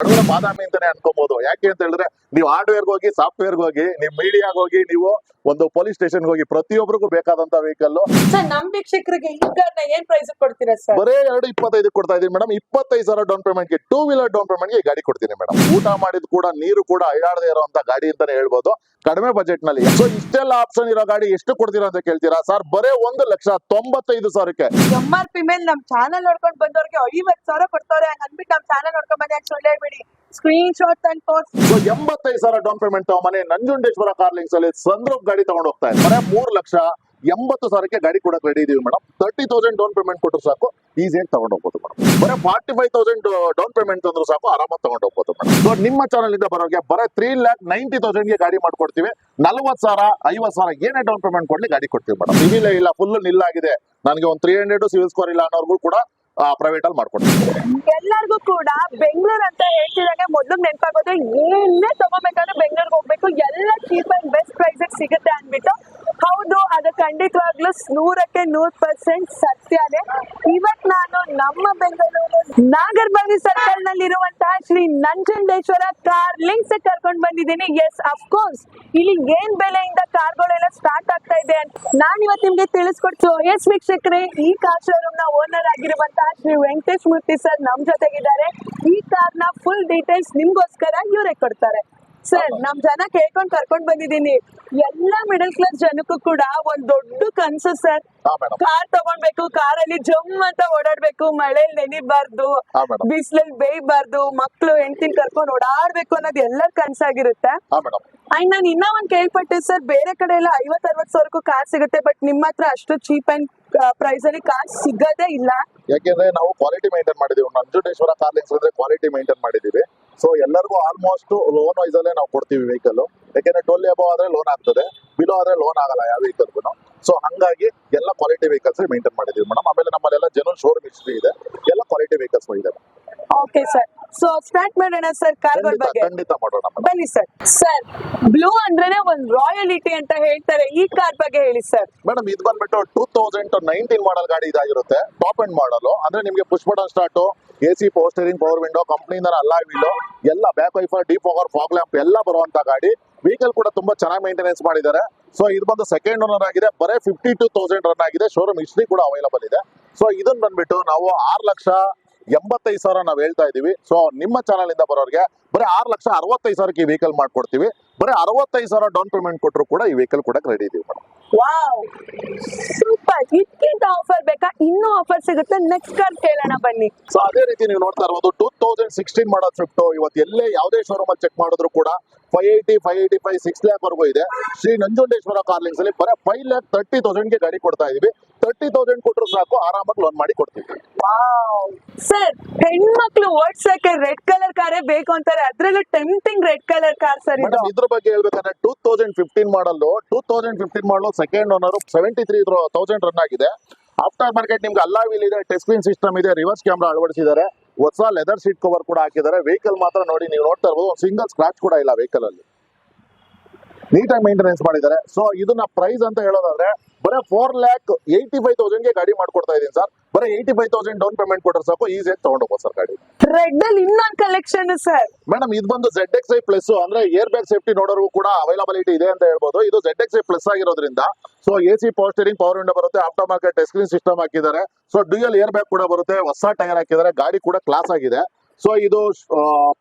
ಬಡವರ ಬಾದಾಮಿ ಅಂತಾನೆ ಅನ್ಕೋಬಹುದು ಯಾಕೆ ಅಂತ ಹೇಳಿದ್ರೆ, ನೀವು ಹಾರ್ಡ್ವೇರ್ ಹೋಗಿ ಸಾಫ್ಟ್ವೇರ್ ಹೋಗಿ, ನೀವು ಮೀಡಿಯಾಗೆ ಹೋಗಿ, ನೀವು ಒಂದು ಪೊಲೀಸ್ ಸ್ಟೇಷನ್ ಹೋಗಿ ಪ್ರತಿಯೊಬ್ಬರಿಗೂ ಬೇಕಾದಂತ ವೆಹಿಕಲ್ ಸರ್ ನಮ್ ವೀಕ್ಷಕರಿಗೆ ಈ ಕಾರ್ನ ಏನ್ ಪ್ರೈಸ್ ಕೊಡ್ತೀರಾ ಸರ್? ಬರೇ ಎರಡು ಇಪ್ಪತ್ತೈದು ಕೊಡ್ತಾ ಇದೀನಿ ಮೇಡಮ್ ಇಪ್ಪತ್ತೈದು ಸಾವಿರ ಡೌನ್ ಪೇಮೆಂಟ್ಗೆ ಟೂ ವೀಲರ್ ಡೌನ್ ಪೇಮೆಂಟ್ಗೆ ಗಾಡಿ ಕೊಡ್ತೀನಿ ಮೇಡಮ್ ಊಟ ಮಾಡಿದ ಕೂಡ ನೀರು ಕೂಡ ಐಡಾಡದೇ ಇರುವಂತ ಗಾಡಿ ಅಂತಾನೆ ಹೇಳ್ಬೋದು. ಕಡಿಮೆ ಬಜೆಟ್ನಲ್ಲಿ. ಸೊ ಇಷ್ಟೆಲ್ಲ ಆಪ್ಷನ್ ಇರೋ ಗಾಡಿ ಎಷ್ಟು ಕೊಡ್ತೀರಾ ಅಂತ ಕೇಳ್ತೀರಾ? ಸರ್ ಬರೇ ಒಂದು ಲಕ್ಷ ತೊಂಬತ್ತೈದು ಸಾವಿರಕ್ಕೆ. ಎಂ ಆರ್ ಪಿ ಮೇಲೆ ನಮ್ ಚಾನಲ್ ನೋಡ್ಕೊಂಡ್ ಬಂದವರಿಗೆ ಐವತ್ತು ಸಾವಿರ ಕೊಡ್ತಾರೆ. ಹಂಗ ಅನ್ಬಿಟ್ಟು ನಮ್ ಚಾನಲ್ ನೋಡ್ಕೊಂಡ್ ಬಂದ್ರೆ ಸುಳ್ಳು ಹೇಳ್ಬೇಡಿ. ಸ್ಕ್ರೀನ್ ಶಾಟ್ ಅಂಡ್ ಎಂಬತ್ತೈದು ಸಾವಿರ ಡೌನ್ ಪೇಮೆಂಟ್ ಮನೆ ನಂಜುಂಡೇಶ್ವರ ಕಾರ್ಲಿಂಗ್ಸ್ ಅಲ್ಲಿ ಸಂದ್ರೂಪ್ ಗಾಡಿ ತಗೊಂಡು ಹೋಗ್ತಾ ಇದೆ ಮೂರು ಮೂರ್ ಲಕ್ಷ ಎಂಬತ್ತು ಸಾವಿರಕ್ಕೆ ಗಾಡಿ ಕೊಡಕ್ ರೆಡಿ ಇದೀವಿ madam thirty thousand down payment ಕೊಟ್ಟರು ಸಾಕು. ಈಸಿಯಾಗಿ ತಗೊಂಡು ಹೋಗ್ಬೋದು ಮೇಡಮ್ ಬರೀ forty five thousand down payment ತಂದ್ರು ಸಾಕು. ಆರಾಮಾಗಿ ತಗೊಂಡು ಹೋಗ್ಬೋದು ಮೇಡಮ್ ಸೊ ನಿಮ್ಮ ಚಾನಲ್ ಇಂದ ಬರೋಕೆ ಬರೀ ತ್ರೀ ಲ್ಯಾಕ್ ನೈಂಟಿ ತೌಸಂಡ್ಗೆ ಗಾಡಿ ಮಾಡ್ಕೊಡ್ತೀವಿ. ನಲ್ವತ್ ಸಾವಿರ, ಐವತ್ತು ಸಾವಿರ ಏನೇ ಡೌನ್ ಪೇಮೆಂಟ್ ಕೊಡ್ಲಿ ಗಾಡಿ ಕೊಡ್ತೀವಿ ಮೇಡಮ್ ಸಿವಿಲ್ ಇಲ್ಲ ಫುಲ್ ನಿಲ್ಲಾಗಿದೆ. ನನಗೆ ಒಂದು ತ್ರೀ ಹಂಡ್ರೆಡ್ ಸಿವಿಲ್ ಸ್ಕೋರ್ ಇಲ್ಲ ಅನ್ನೋರ್ಗೂ ಕೂಡ ಪ್ರೈವೇಟ್ ಅಲ್ಲಿ ಮಾಡ್ಕೊಡ್ತೀವಿ ಎಲ್ಲರಿಗೂ ಕೂಡ ಬೆಂಗಳೂರು ಅಂತ ಹೇಳ್ತಿದಾಗ ಮೊದ್ಲು ನೆನಪಾಗೋದು ಏನೇ ತಗೋಬೇಕಾದ್ರೆ ಬೆಂಗಳೂರಿಗೆ ಹೋಗ್ಬೇಕು. ಎಲ್ಲ ಚೀಪ್ ಅಂಡ್ ಬೆಸ್ಟ್ ಪ್ರೈಸ್ ಸಿಗುತ್ತೆ ಅನ್ಬಿಟ್ಟು ಹೌದು, ಅದು ಖಂಡಿತವಾಗ್ಲೂ ನೂರಕ್ಕೆ ನೂರ್ ಪರ್ಸೆಂಟ್ ಸತ್ಯನೇ ಇವತ್ ನಾನು ನಮ್ಮ ಬೆಂಗಳೂರು ನಾಗರ್ಬಾವಿ ಸರ್ಕಲ್ನಲ್ಲಿ ಇರುವಂತಹ ಶ್ರೀ ನಂಜುಂಡೇಶ್ವರ ಕಾರ್ ಲಿಂಕ್ಸ್ ಕರ್ಕೊಂಡ್ ಬಂದಿದ್ದೀನಿ. ಎಸ್ ಅಫ್ಕೋರ್ಸ್ ಇಲ್ಲಿ ಏನ್ ಬೆಲೆಯಿಂದ ಕಾರ್ಗಳೆಲ್ಲ ಸ್ಟಾರ್ಟ್ ಆಗ್ತಾ ಇದೆ ಅಂತ ನಾನ್ ಇವತ್ತು ನಿಮ್ಗೆ ತಿಳಿಸ್ಕೊಡ್ತು. ಎಸ್ ವೀಕ್ಷಕರೇ, ಈ ಕಾರ್ ಶೋರೂಮ್ನ ಓನರ್ ಆಗಿರುವಂತಹ ಶ್ರೀ ವೆಂಕಟೇಶ್ ಮೂರ್ತಿ ಸರ್ ನಮ್ ಜೊತೆಗಿದ್ದಾರೆ. ಈ ಕಾರ್ನ ಫುಲ್ ಡೀಟೇಲ್ಸ್ ನಿಮ್ಗೋಸ್ಕರ ಇವರೇ ಕೊಡ್ತಾರೆ. ಸರ್ ನಮ್ ಜನ ಕೇಳ್ಕೊಂಡ್ ಕರ್ಕೊಂಡ್ ಬಂದಿದೀನಿ ಎಲ್ಲಾ ಮಿಡಲ್ ಕ್ಲಾಸ್ ಜನಕ್ಕೂ ಕೂಡ ಒಂದ್ ದೊಡ್ಡ ಕನ್ಸು ಸರ್. ಕಾರ್ ಕಾರ್ ಅಲ್ಲಿ ಕಾರಲ್ಲಿ ಜಮ್ ಅಂತ ಓಡಾಡ್ಬೇಕು ಮಳೆಯಲ್ಲಿ ನೆನಿಬಾರ್ದು ಬಿಸಿಲಲ್ಲಿ ಬೇಯಬಾರ್ದು ಮಕ್ಳು ಹೆಂಡತಿನ ಕರ್ಕೊಂಡು ಓಡಾಡ್ಬೇಕು ಅನ್ನೋದು ಎಲ್ಲರ ಕನ್ಸಾಗಿರುತ್ತೆ. ಅಂಡ್ ನಾನು ಇನ್ನ ಒಂದ್ ಕೇಳ್ಪಟ್ಟೆ ಸರ್ ಬೇರೆ ಕಡೆ ಎಲ್ಲ ಐವತ್ ಅರವತ್ ಸಾವಿರಕ್ಕೂ ಕಾರ್ ಸಿಗುತ್ತೆ ಬಟ್ ನಿಮ್ಮ ಹತ್ರ ಅಷ್ಟು ಚೀಪ್ ಅಂಡ್ ಪ್ರೈಸ್ ಅಲ್ಲಿ ಕಾರ್ ಸಿಗದೇ ಇಲ್ಲ. ಯಾಕೆಂದ್ರೆ ನಾವು ಕ್ವಾಲಿಟಿ ಮೇಂಟೈನ್ ಮಾಡಿದೀವಿ. ನಂಜುಂಡೇಶ್ವರ ಕಾರ್ಲಿಂಗ್ಸ್ ಅಂದ್ರೆ ಕ್ವಾಲಿಟಿ ಮೇಂಟೈನ್ ಮಾಡಿದೀವಿ. ಸೊ ಎಲ್ಲರಿಗೂ ಆಲ್ಮೋಸ್ಟ್ ಲೋನ್ ವೈಸ್ ಅಲ್ಲೇ ನಾವು ಕೊಡ್ತೀವಿ ವೆಹಿಕಲ್ ಯಾಕೆಂದ್ರೆ ಟೋಲ್ ಎಬೋ ಆದ್ರೆ ಲೋನ್ ಆಗ್ತದೆ ಬಿಲೋ ಆದ್ರೆ ಲೋನ್ ಆಗಲ್ಲ ಯಾವ ವೆಹಿಕಲ್ಗೂ ಸೊ ಹಂಗಾಗಿ ಎಲ್ಲ ಕ್ವಾಲಿಟಿ ವೆಹಿಕಲ್ಸ್ ಮೇಂಟೈನ್ ಮಾಡಿದೀವಿ ಮೇಡಮ್ ಆಮೇಲೆ ನಮ್ಮಲ್ಲೆಲ್ಲ ಜನರಲ್ ಶೋರೂಮ್ ಹಿಸ್ಟ್ರಿ ಇದೆ. ಎಲ್ಲ ಕ್ವಾಲಿಟಿ ವೆಹಿಕಲ್ಸ್ ಇದೆ. ಓಕೆ ಸರ್ ಸೊ ಸ್ಟಾರ್ಟ್ ಮಾಡೋಣ ಸರ್ ಕಾರ್ಗಳ ಬಗ್ಗೆ. ಖಂಡಿತ ಮಾಡೋಣ ಬನ್ನಿ ಸರ್ ಸರ್ ಬ್ಲೂ ಅಂದ್ರೇನೆ ಒಂದ್ ರಾಯಲಿಟಿ ಅಂತ ಹೇಳ್ತಾರೆ. ಈ ಕಾರ್ ಬಗ್ಗೆ ಹೇಳಿ ಸರ್ ಮೇಡಮ್ ಇದು ಬಂದ್ಬಿಟ್ಟು ಟೂ ತೌಸಂಡ್ ನೈನ್ಟೀನ್ ಮಾಡಲ್ ಗಾಡಿ ಇದಾಗಿರುತ್ತೆ. ಟಾಪ್ ಅಂಡ್ ಮಾಡಲ್ ಅಂದ್ರೆ ನಿಮ್ಗೆ push button start A C ಪೋಸ್ಟರಿಂಗ್ steering power window ಕಂಪ್ನಿಯಿಂದ ಅಲ್ಲ ವಿಂಡೋ ಎಲ್ಲ ಬ್ಯಾಕ್ ವೈಫರ್ ಡೀಪ್ ಪವರ್ ಫಾಗ್ ಲ್ಯಾಂಪ್ ಎಲ್ಲ ಬರುವಂತ ಗಾಡಿ. ವೆಹಿಕಲ್ ಕೂಡ ತುಂಬಾ ಚೆನ್ನಾಗಿ ಮೇಂಟೆನೆನ್ಸ್ ಮಾಡಿದ್ದಾರೆ. ಸೊ ಇದು ಬಂದು ಸೆಕೆಂಡ್ ಓನರ್ ಆಗಿದೆ. ಬರೀ ಫಿಫ್ಟಿ ಟೂ ತೌಸಂಡ್ ರನ್ ಆಗಿದೆ. ಶೋರೂಮ್ ಹಿಸ್ಟ್ರಿ ಕೂಡ ಅವೈಲಬಲ್ ಇದೆ. ಸೊ ಇದನ್ನ ಬಂದ್ಬಿಟ್ಟು ನಾವು ಆರು ಲಕ್ಷ ಎಂಬತ್ತೈದು ಸಾವಿರ ನಾವು ಹೇಳ್ತಾ ಇದೀವಿ. ಸೊ ನಿಮ್ಮ ಚಾನಲ್ ಇಂದ ಬರೋರಿಗೆ ಬರೀ ಆರು ಲಕ್ಷ ಅರವತ್ತೈದು ಸಾವಿರಕ್ಕೆ ಈ ವೆಹಿಕಲ್ ಮಾಡ್ಕೊಡ್ತೀವಿ. ಬರೀ ಅರವತ್ತೈದು ಸಾವಿರ ಡೌನ್ ಪೇಮೆಂಟ್ ಕೊಟ್ಟರು ಕೂಡ ಈ ವೆಹಿಕಲ್ ಕೂಡ ರೆಡಿ ಇದೀವಿ ಮೇಡಮ್. ವಾವ್ ಸೂಪರ್ ಇದಕ್ಕಿಂತ ಆಫರ್ ಬೇಕಾ? ಇನ್ನೂ ಆಫರ್ ಸಿಗುತ್ತೆ. ನೆಕ್ಸ್ಟ್ ಕಾರ್ ಕೇಳೋಣ ಬನ್ನಿ. ಸೊ ಅದೇ ರೀತಿ ನೀವು ನೋಡ್ತಾ ಇರ್ಬೋದು two thousand sixteen model Swift ಇವತ್ತು ಎಲ್ಲೇ ಯಾವುದೇ ಶೋರೂಮ್ ಅಲ್ಲಿ ಚೆಕ್ ಮಾಡಿದ್ರು ಕೂಡ five eighty five eighty five six lakh ವರೆಗೂ ಇದೆ. ಶ್ರೀ ನಂಜುಂಡೇಶ್ವರ ಕಾರ್ಲಿಂಗ್ಸ್ ಅಲ್ಲಿ ಬರೀ ಫೈವ್ ಲ್ಯಾಕ್ ತರ್ಟಿ ತೌಸಂಡ್ಗೆ ಗಾಡಿ ಕೊಡ್ತಾ ಇದೀವಿ. ತರ್ಟಿ ತೌಸಂಡ್ ಕೊಟ್ಟರು ಸಾಕು ಆರಾಮಾಗಿ ಲೋನ್ ಮಾಡಿ ಕೊಡ್ತೀವಿ. ಸರ್ ಹೆಣ್ಮಕ್ಳು ಓಡ್ಸಕ್ಕೆ ರೆಡ್ ಕಲರ್ ಕಾರೇ ಬೇಕು ಅಂತಾರೆ. ಅದ್ರಲ್ಲೂ tempting red colour car sir ಇದು. ಇದ್ರ ಬಗ್ಗೆ ಹೇಳ್ಬೇಕಂದ್ರೆ two thousand fifteen model two thousand fifteen model second owner seventy three thousand run ಆಗಿದೆ. ಆಫ್ಟರ್ ಮಾರ್ಕೆಟ್ ನಿಮ್ಗೆ ಅಲ್ಲಾ ವೀಲ್ ಇದೆ ಟಚ್ ಸ್ಕ್ರೀನ್ ಸಿಸ್ಟಮ್ ಇದೆ ರಿವರ್ಸ್ ಕ್ಯಾಮ್ರಾ ಅಳವಡಿಸಿದ್ದಾರೆ. ಹೊಸ ಲೆದರ್ ಸೀಟ್ ಕವರ್ ಕೂಡ ಹಾಕಿದ್ದಾರೆ. ವೆಹಿಕಲ್ ಮಾತ್ರ ನೋಡಿ ನೀವು ನೋಡ್ತಾ ಇರ್ಬೋದು. ಸಿಂಗಲ್ ಸ್ಕ್ರಾಚ್ ಕೂಡ ಇಲ್ಲ ವೆಹಿಕಲ್ ಅಲ್ಲಿ. ನೀಟಾಗಿ ಮೇಂಟೆನೆನ್ಸ್ ಮಾಡಿದ್ದಾರೆ. ಸೊ ಇದನ್ನ ಪ್ರೈಸ್ ಅಂತ ಹೇಳೋದಾದ್ರೆ, ಬರೀ ಫೋರ್ ಲ್ಯಾಕ್ ಏಯ್ಟಿ ಫೈವ್ ತೌಸಂಡ್ಗೆ ಗಾಡಿ ಮಾಡ್ಕೊಡ್ತಾ ಇದೀನಿ ಸರ್. ಬರೀ eighty five thousand down payment ಕೊಟ್ಟರೆ ಸಾಕು ಈಸಿಯಾಗಿ ತಗೊಂಡೋಗ್ಬೋದು ಸರ್ ಗಾಡಿ. ರೆಡ್ ಅಲ್ಲಿ ಇನ್ನೊಂದು ಕಲೆಕ್ಷನ್ ಸರ್. ಮೇಡಮ್ ಇದು ಬಂದು ಜೆಡ್ ಎಕ್ಸ್ ಐ ಪ್ಲಸ್ ಅಂದ್ರೆ ಏರ್ ಬ್ಯಾಗ್ ಸೇಫ್ಟಿ ನೋಡೋರು ಕೂಡ ಅವೈಲಬಿಲಿಟಿ ಇದೆ ಅಂತ ಹೇಳ್ಬೋದು. ಇದು ಜೆಡ್ ಎಕ್ಸ್ ಐ ಪ್ಲಸ್ ಆಗಿರೋದ್ರಿಂದ so A C power steering power window ಬರುತ್ತೆ ಆಫ್ಟರ್ ಮಾರ್ಕೆಟ್ ಸ್ಕ್ರೀನ್ ಸಿಸ್ಟಮ್ ಹಾಕಿದ್ದಾರೆ. ಸೊ ಡ್ಯೂಯಲ್ ಏರ್ ಬ್ಯಾಗ್ ಕೂಡ ಬರುತ್ತೆ ಹೊಸ ಟೈರ್ ಹಾಕಿದ್ದಾರೆ ಗಾಡಿ ಕೂಡ ಕ್ಲಾಸ್ ಆಗಿದೆ. ಸೊ ಇದು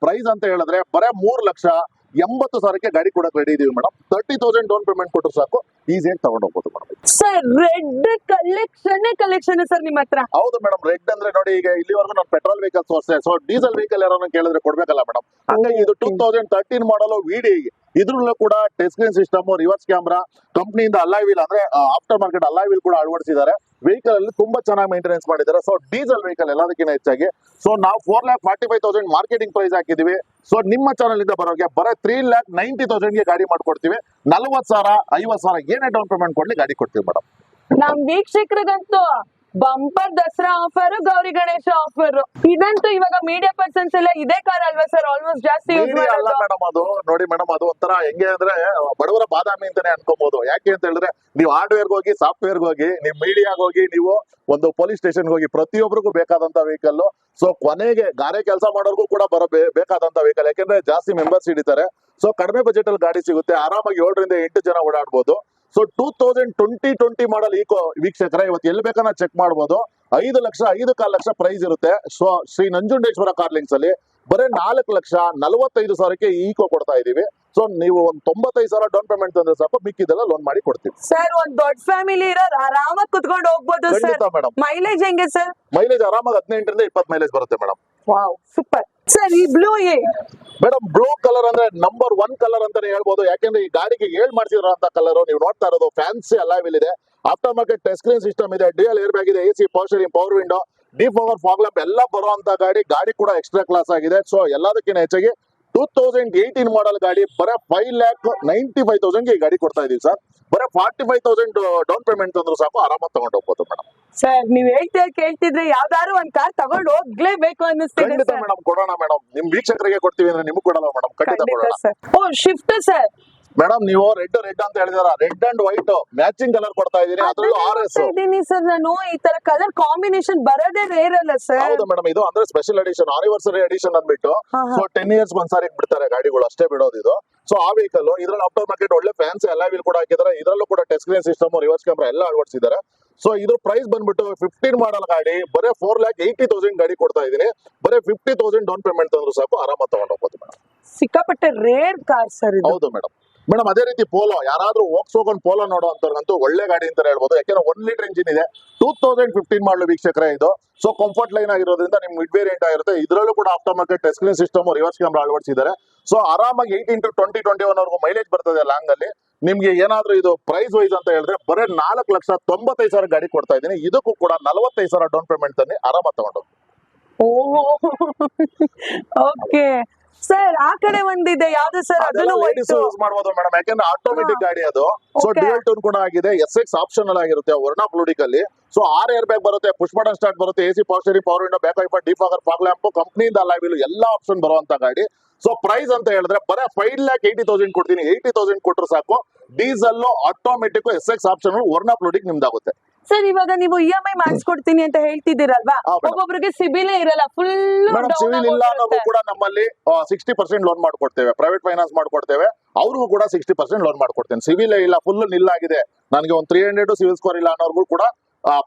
ಪ್ರೈಸ್ ಅಂತ ಹೇಳಿದ್ರೆ ಬರೇ ಮೂರ್ ಲಕ್ಷ ಎಂಬತ್ತು ಸಾವಿರಕ್ಕೆ ಗಾಡಿ ಕೂಡ ರೆಡಿ ಇದೀವಿ madam. Thirty thousand down payment ಕೊಟ್ಟರು ಸಾಕು. ಈಸಿಯಾಗಿ ತಗೊಂಡು ಹೋಗ್ಬೋದು madam. Sir red collection collection sir ನಿಮ್ಮ ಹತ್ರ? ಹೌದು ಮೇಡಮ್ ರೆಡ್ ಅಂದ್ರೆ ನೋಡಿ ಈಗ ಇಲ್ಲಿವರೆಗೂ ನಾನು ಪೆಟ್ರೋಲ್ ವೆಹಿಕಲ್ಸ್ ಅಷ್ಟೇ ಸೊ ಡೀಸೆಲ್ ವೆಹಿಕಲ್ ಯಾರನ್ನ ಕೇಳಿದ್ರೆ ಕೊಡ್ಬೇಕಲ್ಲ ಮೇಡಮ್. ಹಂಗಾಗಿ ಇದು ಟೂ ತೌಸಂಡ್ ತರ್ಟೀನ್ ಮಾಡಲು ವಿಡಿ ಇದ್ರಲ್ಲೂ ಕೂಡ touch screen system reverse camera ಕಂಪ್ನಿಯಿಂದ alloy wheel ಅಂದ್ರೆ ಆಫ್ಟರ್ ಮಾರ್ಕೆಟ್ ಅಲ್ಲೈ ವೀಲ್ ಕೂಡ ಅಳವಡಿಸಿದ್ದಾರೆ. ವೆಹಿಕಲ್ ಅಲ್ಲಿ ತುಂಬಾ ಚೆನ್ನಾಗಿ ಮೇಂಟೆನೆನ್ಸ್ ಮಾಡಿದ್ದಾರೆ. ಸೊ ಡೀಸೆಲ್ ವೆಹಿಕಲ್ ಎಲ್ಲದಕ್ಕಿಂತ ಹೆಚ್ಚಾಗಿ. ಸೊ ನಾವು four lakh forty five thousand marketing price ಹಾಕಿದೀವಿ ಸೊ ನಿಮ್ಮ ಚಾನಲ್ ಇಂದ ಬರೋಕೆ ಬರೋ ತ್ರೀ ಲ್ಯಾಕ್ ನೈಂಟಿ ತೌಸಂಡ್ಗೆ ಗಾಡಿ ಮಾಡ್ಕೊಡ್ತೀವಿ. ನಲವತ್ತು ಸಾವಿರ, ಐವತ್ತು ಸಾವಿರ ಏನೇ ಡೌನ್ ಪೇಮೆಂಟ್ ಕೊಡ್ಲಿ ಗಾಡಿ ಕೊಡ್ತೀವಿ ಮೇಡಮ್ ನಮ್ ವೀಕ್ಷಕರಿಗಂತೂ bumper Dasara offer Gauri Ganesha offer ಇದಂತೂ ಇವಾಗ ಮೀಡಿಯಾ ಪರ್ಸನ್ಸ್ ಎಲ್ಲ ಇದೇ ಕಾರ್ ಅಲ್ವಾ ಸರ್ ಆಲ್ಮೋಸ್ಟ್ ಜಾಸ್ತಿ ಯೂಸ್ ಅಲ್ಲ ಮೇಡಮ್ ಅದು. ನೋಡಿ ಮೇಡಮ್ ಅದು ಒಂಥರ ಹೆಂಗೆ ಅಂದ್ರೆ ಬಡವರ ಬಾದಾಮಿ ಅಂತಾನೆ ಅನ್ಕೋಬಹುದು ಯಾಕೆ ಅಂತ ಹೇಳಿದ್ರೆ ನೀವು ಹಾರ್ಡ್ವೇರ್ ಹೋಗಿ ಸಾಫ್ಟ್ವೇರ್ ಹೋಗಿ ನೀವು ಮೀಡಿಯಾಗ ಹೋಗಿ ನೀವು ಒಂದು ಪೊಲೀಸ್ ಸ್ಟೇಷನ್ ಹೋಗಿ ಪ್ರತಿಯೊಬ್ಬರಿಗೂ ಬೇಕಾದಂತ ವೆಹಿಕಲ್ ಸೊ ಕೊನೆಗೆ ಗಾರೆ ಕೆಲಸ ಮಾಡೋರ್ಗೂ ಕೂಡ ಬರೋ ಬೇಕಾದಂತ ವೆಹಿಕಲ್ ಯಾಕೆಂದ್ರೆ ಜಾಸ್ತಿ ಮೆಂಬರ್ಸ್ ಹಿಡಿತಾರೆ. ಸೊ ಕಡಿಮೆ ಬಜೆಟ್ ಅಲ್ಲಿ ಗಾಡಿ ಸಿಗುತ್ತೆ. ಆರಾಮಾಗಿ ಏಳರಿಂದ ಎಂಟು ಜನ ಓಡಾಡ್ಬೋದು. So two thousand twenty twenty model Eeco ವೀಕ್ಷಕರ ಇವತ್ತು ಎಲ್ಲಿ ಬೇಕಾದ್ರೆ ಚೆಕ್ ಮಾಡ್ಬೋದು. ಐದು ಲಕ್ಷ ಐದು ಕಾಲು ಲಕ್ಷ ಪ್ರೈಸ್ ಇರುತ್ತೆ. So Shri Nanjundeshwara car links ಅಲ್ಲಿ ಬರೀ ನಾಲ್ಕು ಲಕ್ಷ ನಲವತ್ತೈದು ಸಾವಿರಕ್ಕೆ ಈಕೋ ಕೊಡ್ತಾ ಇದೀವಿ ಸೊ ನೀವು ಒಂದ್ ತೊಂಬತ್ತೈದು ಸಾವಿರ ಡೌನ್ ಪೇಮೆಂಟ್ ತಂದ್ರೆ ಸ್ವಲ್ಪ ಮಿಕ್ಕಿದೆಲ್ಲ ಲೋನ್ ಮಾಡಿ ಕೊಡ್ತೀವಿ. ಸರ್ ಒಂದ್ ದೊಡ್ಡ ಫ್ಯಾಮಿಲಿ ಇರೋರು ಆರಾಮಾಗಿ ಕುತ್ಕೊಂಡು ಹೋಗ್ಬೋದು ಮೈಲೇಜ್ ಹೆಂಗೆ ಸರ್ ಮೈಲೇಜ್ ಆರಾಮಾಗಿ ಹದಿನೆಂಟರಿಂದ ಇಪ್ಪತ್ತು ಮೈಲೇಜ್ ಬರುತ್ತೆ ಮೇಡಮ್ ವಾವ್ ಸೂಪರ್ ಸರ್, ಈ ಬ್ಲೂ ಮೇಡಮ್ ಬ್ಲೂ ಕಲರ್ ಅಂದ್ರೆ ನಂಬರ್ ಒನ್ ಕಲರ್ ಅಂತಾನೆ ಹೇಳ್ಬೋದು. ಯಾಕಂದ್ರೆ ಈ ಗಾಡಿಗೆ ಏಳ್ ಮಾಡ್ಸಿರೋ ಅಂತ ಕಲರ್ ನೀವು ನೋಡ್ತಾ ಇರೋದು ಫ್ಯಾನ್ಸಿ ಅಲೈವಿಲ್ ಇದೆ after market touch screen system ಇದೆ ಡಿಎಲ್ ಏರ್ ಬ್ಯಾಗ್ ಇದೆ A C power power window D power fog ಎಲ್ಲ ಬರುವಂತ ಗಾಡಿ. ಗಾಡಿ ಕೂಡ ಎಕ್ಸ್ಟ್ರಾ ಕ್ಲಾಸ್ ಆಗಿದೆ. ಸೊ ಎಲ್ಲದಕ್ಕಿಂತ ಹೆಚ್ಚಾಗಿ ಟೂ ತೌಸಂಡ್ ಏಯ್ಟೀನ್ ಮಾಡಲ್ ಗಾಡಿ ಬರ five lakh ninety five thousand ಈ ಗಾಡಿ ಕೊಡ್ತಾ ಇದೀವಿ ಸರ್. ಬರೀ forty five thousand down payment ತಂದ್ರು ಸಾಕು ಆರಾಮಾಗಿ ತಗೊಂಡು ಹೋಗ್ಬೋದು ಮೇಡಮ್ ಸರ್ ನೀವ್ ಹೇಳ್ತಾ ಕೇಳ್ತಿದ್ರೆ ಯಾವ್ದಾದ್ರು ಒಂದ್ ಕಾರ್ ತಗೊಂಡು ಹೋಗ್ಲೇಬೇಕು ಅನ್ನಿಸ್ತಿದೆ ಖಂಡಿತ ಮೇಡಮ್ ಕೊಡೋಣ ಮೇಡಮ್ ನಿಮ್ ವೀಕ್ಷಕರಿಗೆ ಕೊಡ್ತೀವಿ ಅಂದ್ರೆ ನಿಮ್ಗೆ ಕೊಡಲ್ಲ ಮೇಡಮ್ ಖಂಡಿತ ಖಂಡಿತ ಕೊಡೋಣ. ಸರ್. ಓ ಶಿಫ್ಟ್ ಸರ್. ಮೇಡಮ್ ನೀವು ರೆಡ್ ರೆಡ್ ಅಂತ ಹೇಳಿದಾರ? Red and white matching colour ಕೊಡ್ತಾ ಇದೀನಿ ಅದ್ರಲ್ಲೂ ಆರ್ ಎಸ್ ಇದೀನಿ ಸರ್ ನಾನು. ಈ ತರ ಕಲರ್ ಕಾಂಬಿನೇಷನ್ ಬರೋದೇ ರೇರ್ ಅಲ್ಲ ಸರ್. ಹೌದು ಮೇಡಮ್ ಇದು ಅಂದ್ರೆ ಸ್ಪೆಷಲ್ ಎಡಿಷನ್ ಆನಿವರ್ಸರಿ ಎಡಿಷನ್ ಅಂದ್ಬಿಟ್ಟು. ಸೊ ಟೆನ್ ಇಯರ್ಸ್ ಒಂದ್ಸಾರಿ ಬಿಡ್ತಾರೆ ಗಾಡಿಗಳು ಅಷ್ಟೇ ಬಿಡೋದು ಇದು. ಸೊ ಆ ವೆಹಿಕಲ್ ಇದ್ರಲ್ಲಿ ಆಫ್ಟರ್ ಮಾರ್ಕೆಟ್ ಒಳ್ಳೆ ಫ್ಯಾನ್ಸಿ ಎಲ್ಲ ವೀಲ್ ಕೂಡ ಹಾಕಿದ್ರೆ. ಇದರಲ್ಲೂ ಕೂಡ touch screen system reverse camera ಎಲ್ಲ ಅಳವಡಿಸಿದ್ದಾರೆ. ಸೊ ಇದ್ರ ಪ್ರೈಸ್ ಬಂದ್ಬಿಟ್ಟು ಫಿಫ್ಟೀನ್ ಮಾಡಲ್ ಗಾಡಿ ಬರೇ ಫೋರ್ ಲ್ಯಾಕ್ ಏಯ್ಟಿ ತೌಸಂಡ್ ಗಾಡಿ ಕೊಡ್ತಾ ಇದೀನಿ ಬರೀ ಫಿಫ್ಟಿ ತೌಸಂಡ್ ಡೌನ್ ಪೇಮೆಂಟ್ ತಂದ್ರು ಸಾಕು ಆರಾಮಾಗಿ ತಗೊಂಡು ಹೋಗ್ಬೋದು ಮೇಡಮ್. ಸಿಕ್ಕಾಪಟ್ಟೆ ರೇರ್ ಕಾರ್ ಸರ್ ಹೌದು ಮೇಡಮ್. ಮೇಡಮ್, ಅದೇ ರೀತಿ ಪೋಲೋ ಯಾರಾದ್ರೂ ಹೋಗ್ಸೋಕೊಂಡು ಪೋಲೋ ನೋಡೋ ಅಂತವ್ರಿಗಂತೂ ಒಳ್ಳೆ ಗಾಡಿ ಅಂತ ಹೇಳ್ಬೋದು. ಯಾಕೆಂದ್ರೆ ಒನ್ ಲೀಟರ್ ಇಂಜಿನ್ ಇದೆ. ಟೂ ತೌಸಂಡ್ ಫಿಫ್ಟೀನ್ ಮಾಡಲು ವೀಕ್ಷಕರೇ ಇದು. ಸೊ ಕಂಫರ್ಟ್ ಲೈನ್ ಆಗಿರೋದ್ರಿಂದ ನಿಮ್ ಮಿಡ್ ವೇರಿಯಂಟ್ ಆಗಿರುತ್ತೆ. ಇದರಲ್ಲೂ ಕೂಡ after market touch screen system reverse camera ಅಳವಡಿಸಿದ್ದಾರೆ. ಸೊ ಆರಾಮಾಗಿ eight into twenty twenty one ವರೆಗೂ ಮೈಲೇಜ್ ಬರ್ತದೆ ಲಾಂಗ್ ಅಲ್ಲಿ. ನಿಮ್ಗೆ ಏನಾದ್ರೂ ಇದು ಪ್ರೈಸ್ ವೈಸ್ ಅಂತ ಹೇಳಿದ್ರೆ ಬರೀ ನಾಲ್ಕು ಲಕ್ಷ ತೊಂಬತ್ತೈದು ಸಾವಿರ ಗಾಡಿ ಕೊಡ್ತಾ ಇದ್ದೀನಿ. ಇದಕ್ಕೂ ಕೂಡ ನಲವತ್ತೈದು ಸಾವಿರ ಡೌನ್ ಪೇಮೆಂಟ್ ತನ್ನಿ ಆರಾಮ ತಗೊಂಡು. ಓಕೆ ಸರ್ ಆ ಕಡೆ ಒಂದಿದೆ. ಯಾವ್ದು ಸರ್ ಅದನ್ನು ಲೇಡೀಸ್ white. ಯೂಸ್ ಮಾಡಬಹುದು ಮೇಡಮ್ ಯಾಕಂದ್ರೆ ಆಟೋಮೆಟಿಕ್ ಗಾಡಿ ಅದು. So Okay. ಡ್ಯೂಯಲ್ ಟೂನ್ ಕೂಡ ಆಗಿದೆ. ಎಸ್ ಎಕ್ಸ್ ಆಪ್ಷನಲ್ ಆಗಿರುತ್ತೆ ವರ್ಣ ಫ್ಲೂಡಿಕ್ ಅಲ್ಲಿ ಸೊ ಆರ್ ಏರ್ ಬ್ಯಾಗ್ ಬರುತ್ತೆ ಪುಷ್ ಬಟನ್ ಸ್ಟಾರ್ಟ್ ಬರುತ್ತೆ AC power steering power window back wiper defogger fog lamp ಕಂಪ್ನಿಯಿಂದ alloy wheel ಎಲ್ಲ ಆಪ್ಷನ್ ಬರುವಂತ ಗಾಡಿ. ಸೊ ಪ್ರೈಸ್ ಅಂತ ಹೇಳಿದ್ರೆ ಬರೇ ಫೈವ್ ಲ್ಯಾಕ್ ಏಯ್ಟಿ ತೌಸಂಡ್ ಕೊಡ್ತೀನಿ. ಏಯ್ಟಿ ತೌಸಂಡ್ ಕೊಟ್ಟರು ಸಾಕು. Diesel automatic S X option Verna fluidic ನಿಮ್ದಾಗುತ್ತೆ. Sir ಇವಾಗ ನೀವು ಇ ಎಂ ಐ ಮಾಡಿಸ್ಕೊಡ್ತೀನಿ ಅಂತ ಹೇಳ್ತಿದ್ದೀರಲ್ವಾ. ಒಬ್ಬೊಬ್ರಿಗೆ ಸಿಬಿಲೇ ಇರಲ್ಲ ಫುಲ್ ಸಿಬಿಲ್ ಸಿವಿಲ್ ಇಲ್ಲ ಅನ್ನೋದು ಕೂಡ ನಮ್ಮಲ್ಲಿ ಸಿಕ್ಸ್ಟಿ ಪರ್ಸೆಂಟ್ ಲೋನ್ ಮಾಡ್ಕೊಡ್ತೇವೆ. ಪ್ರೈವೇಟ್ ಫೈನಾನ್ಸ್ ಮಾಡ್ಕೊಡ್ತೇವೆ. ಅವ್ರಿಗೂ ಕೂಡ ಸಿಕ್ಸ್ಟಿ ಪರ್ಸೆಂಟ್ ಲೋನ್ ಮಾಡ್ಕೊಡ್ತೇನೆ. ಸಿವಿಲ್ ಇಲ್ಲ ಫುಲ್ ನಿಲ್ಲಾಗಿದೆ. ನನಗೆ ಒಂದು ತ್ರೀ ಹಂಡ್ರೆಡ್ ಸಿವಿಲ್ ಸ್ಕೋರ್ ಇಲ್ಲ ಅನ್ನೋರ್ಗೂ ಕೂಡ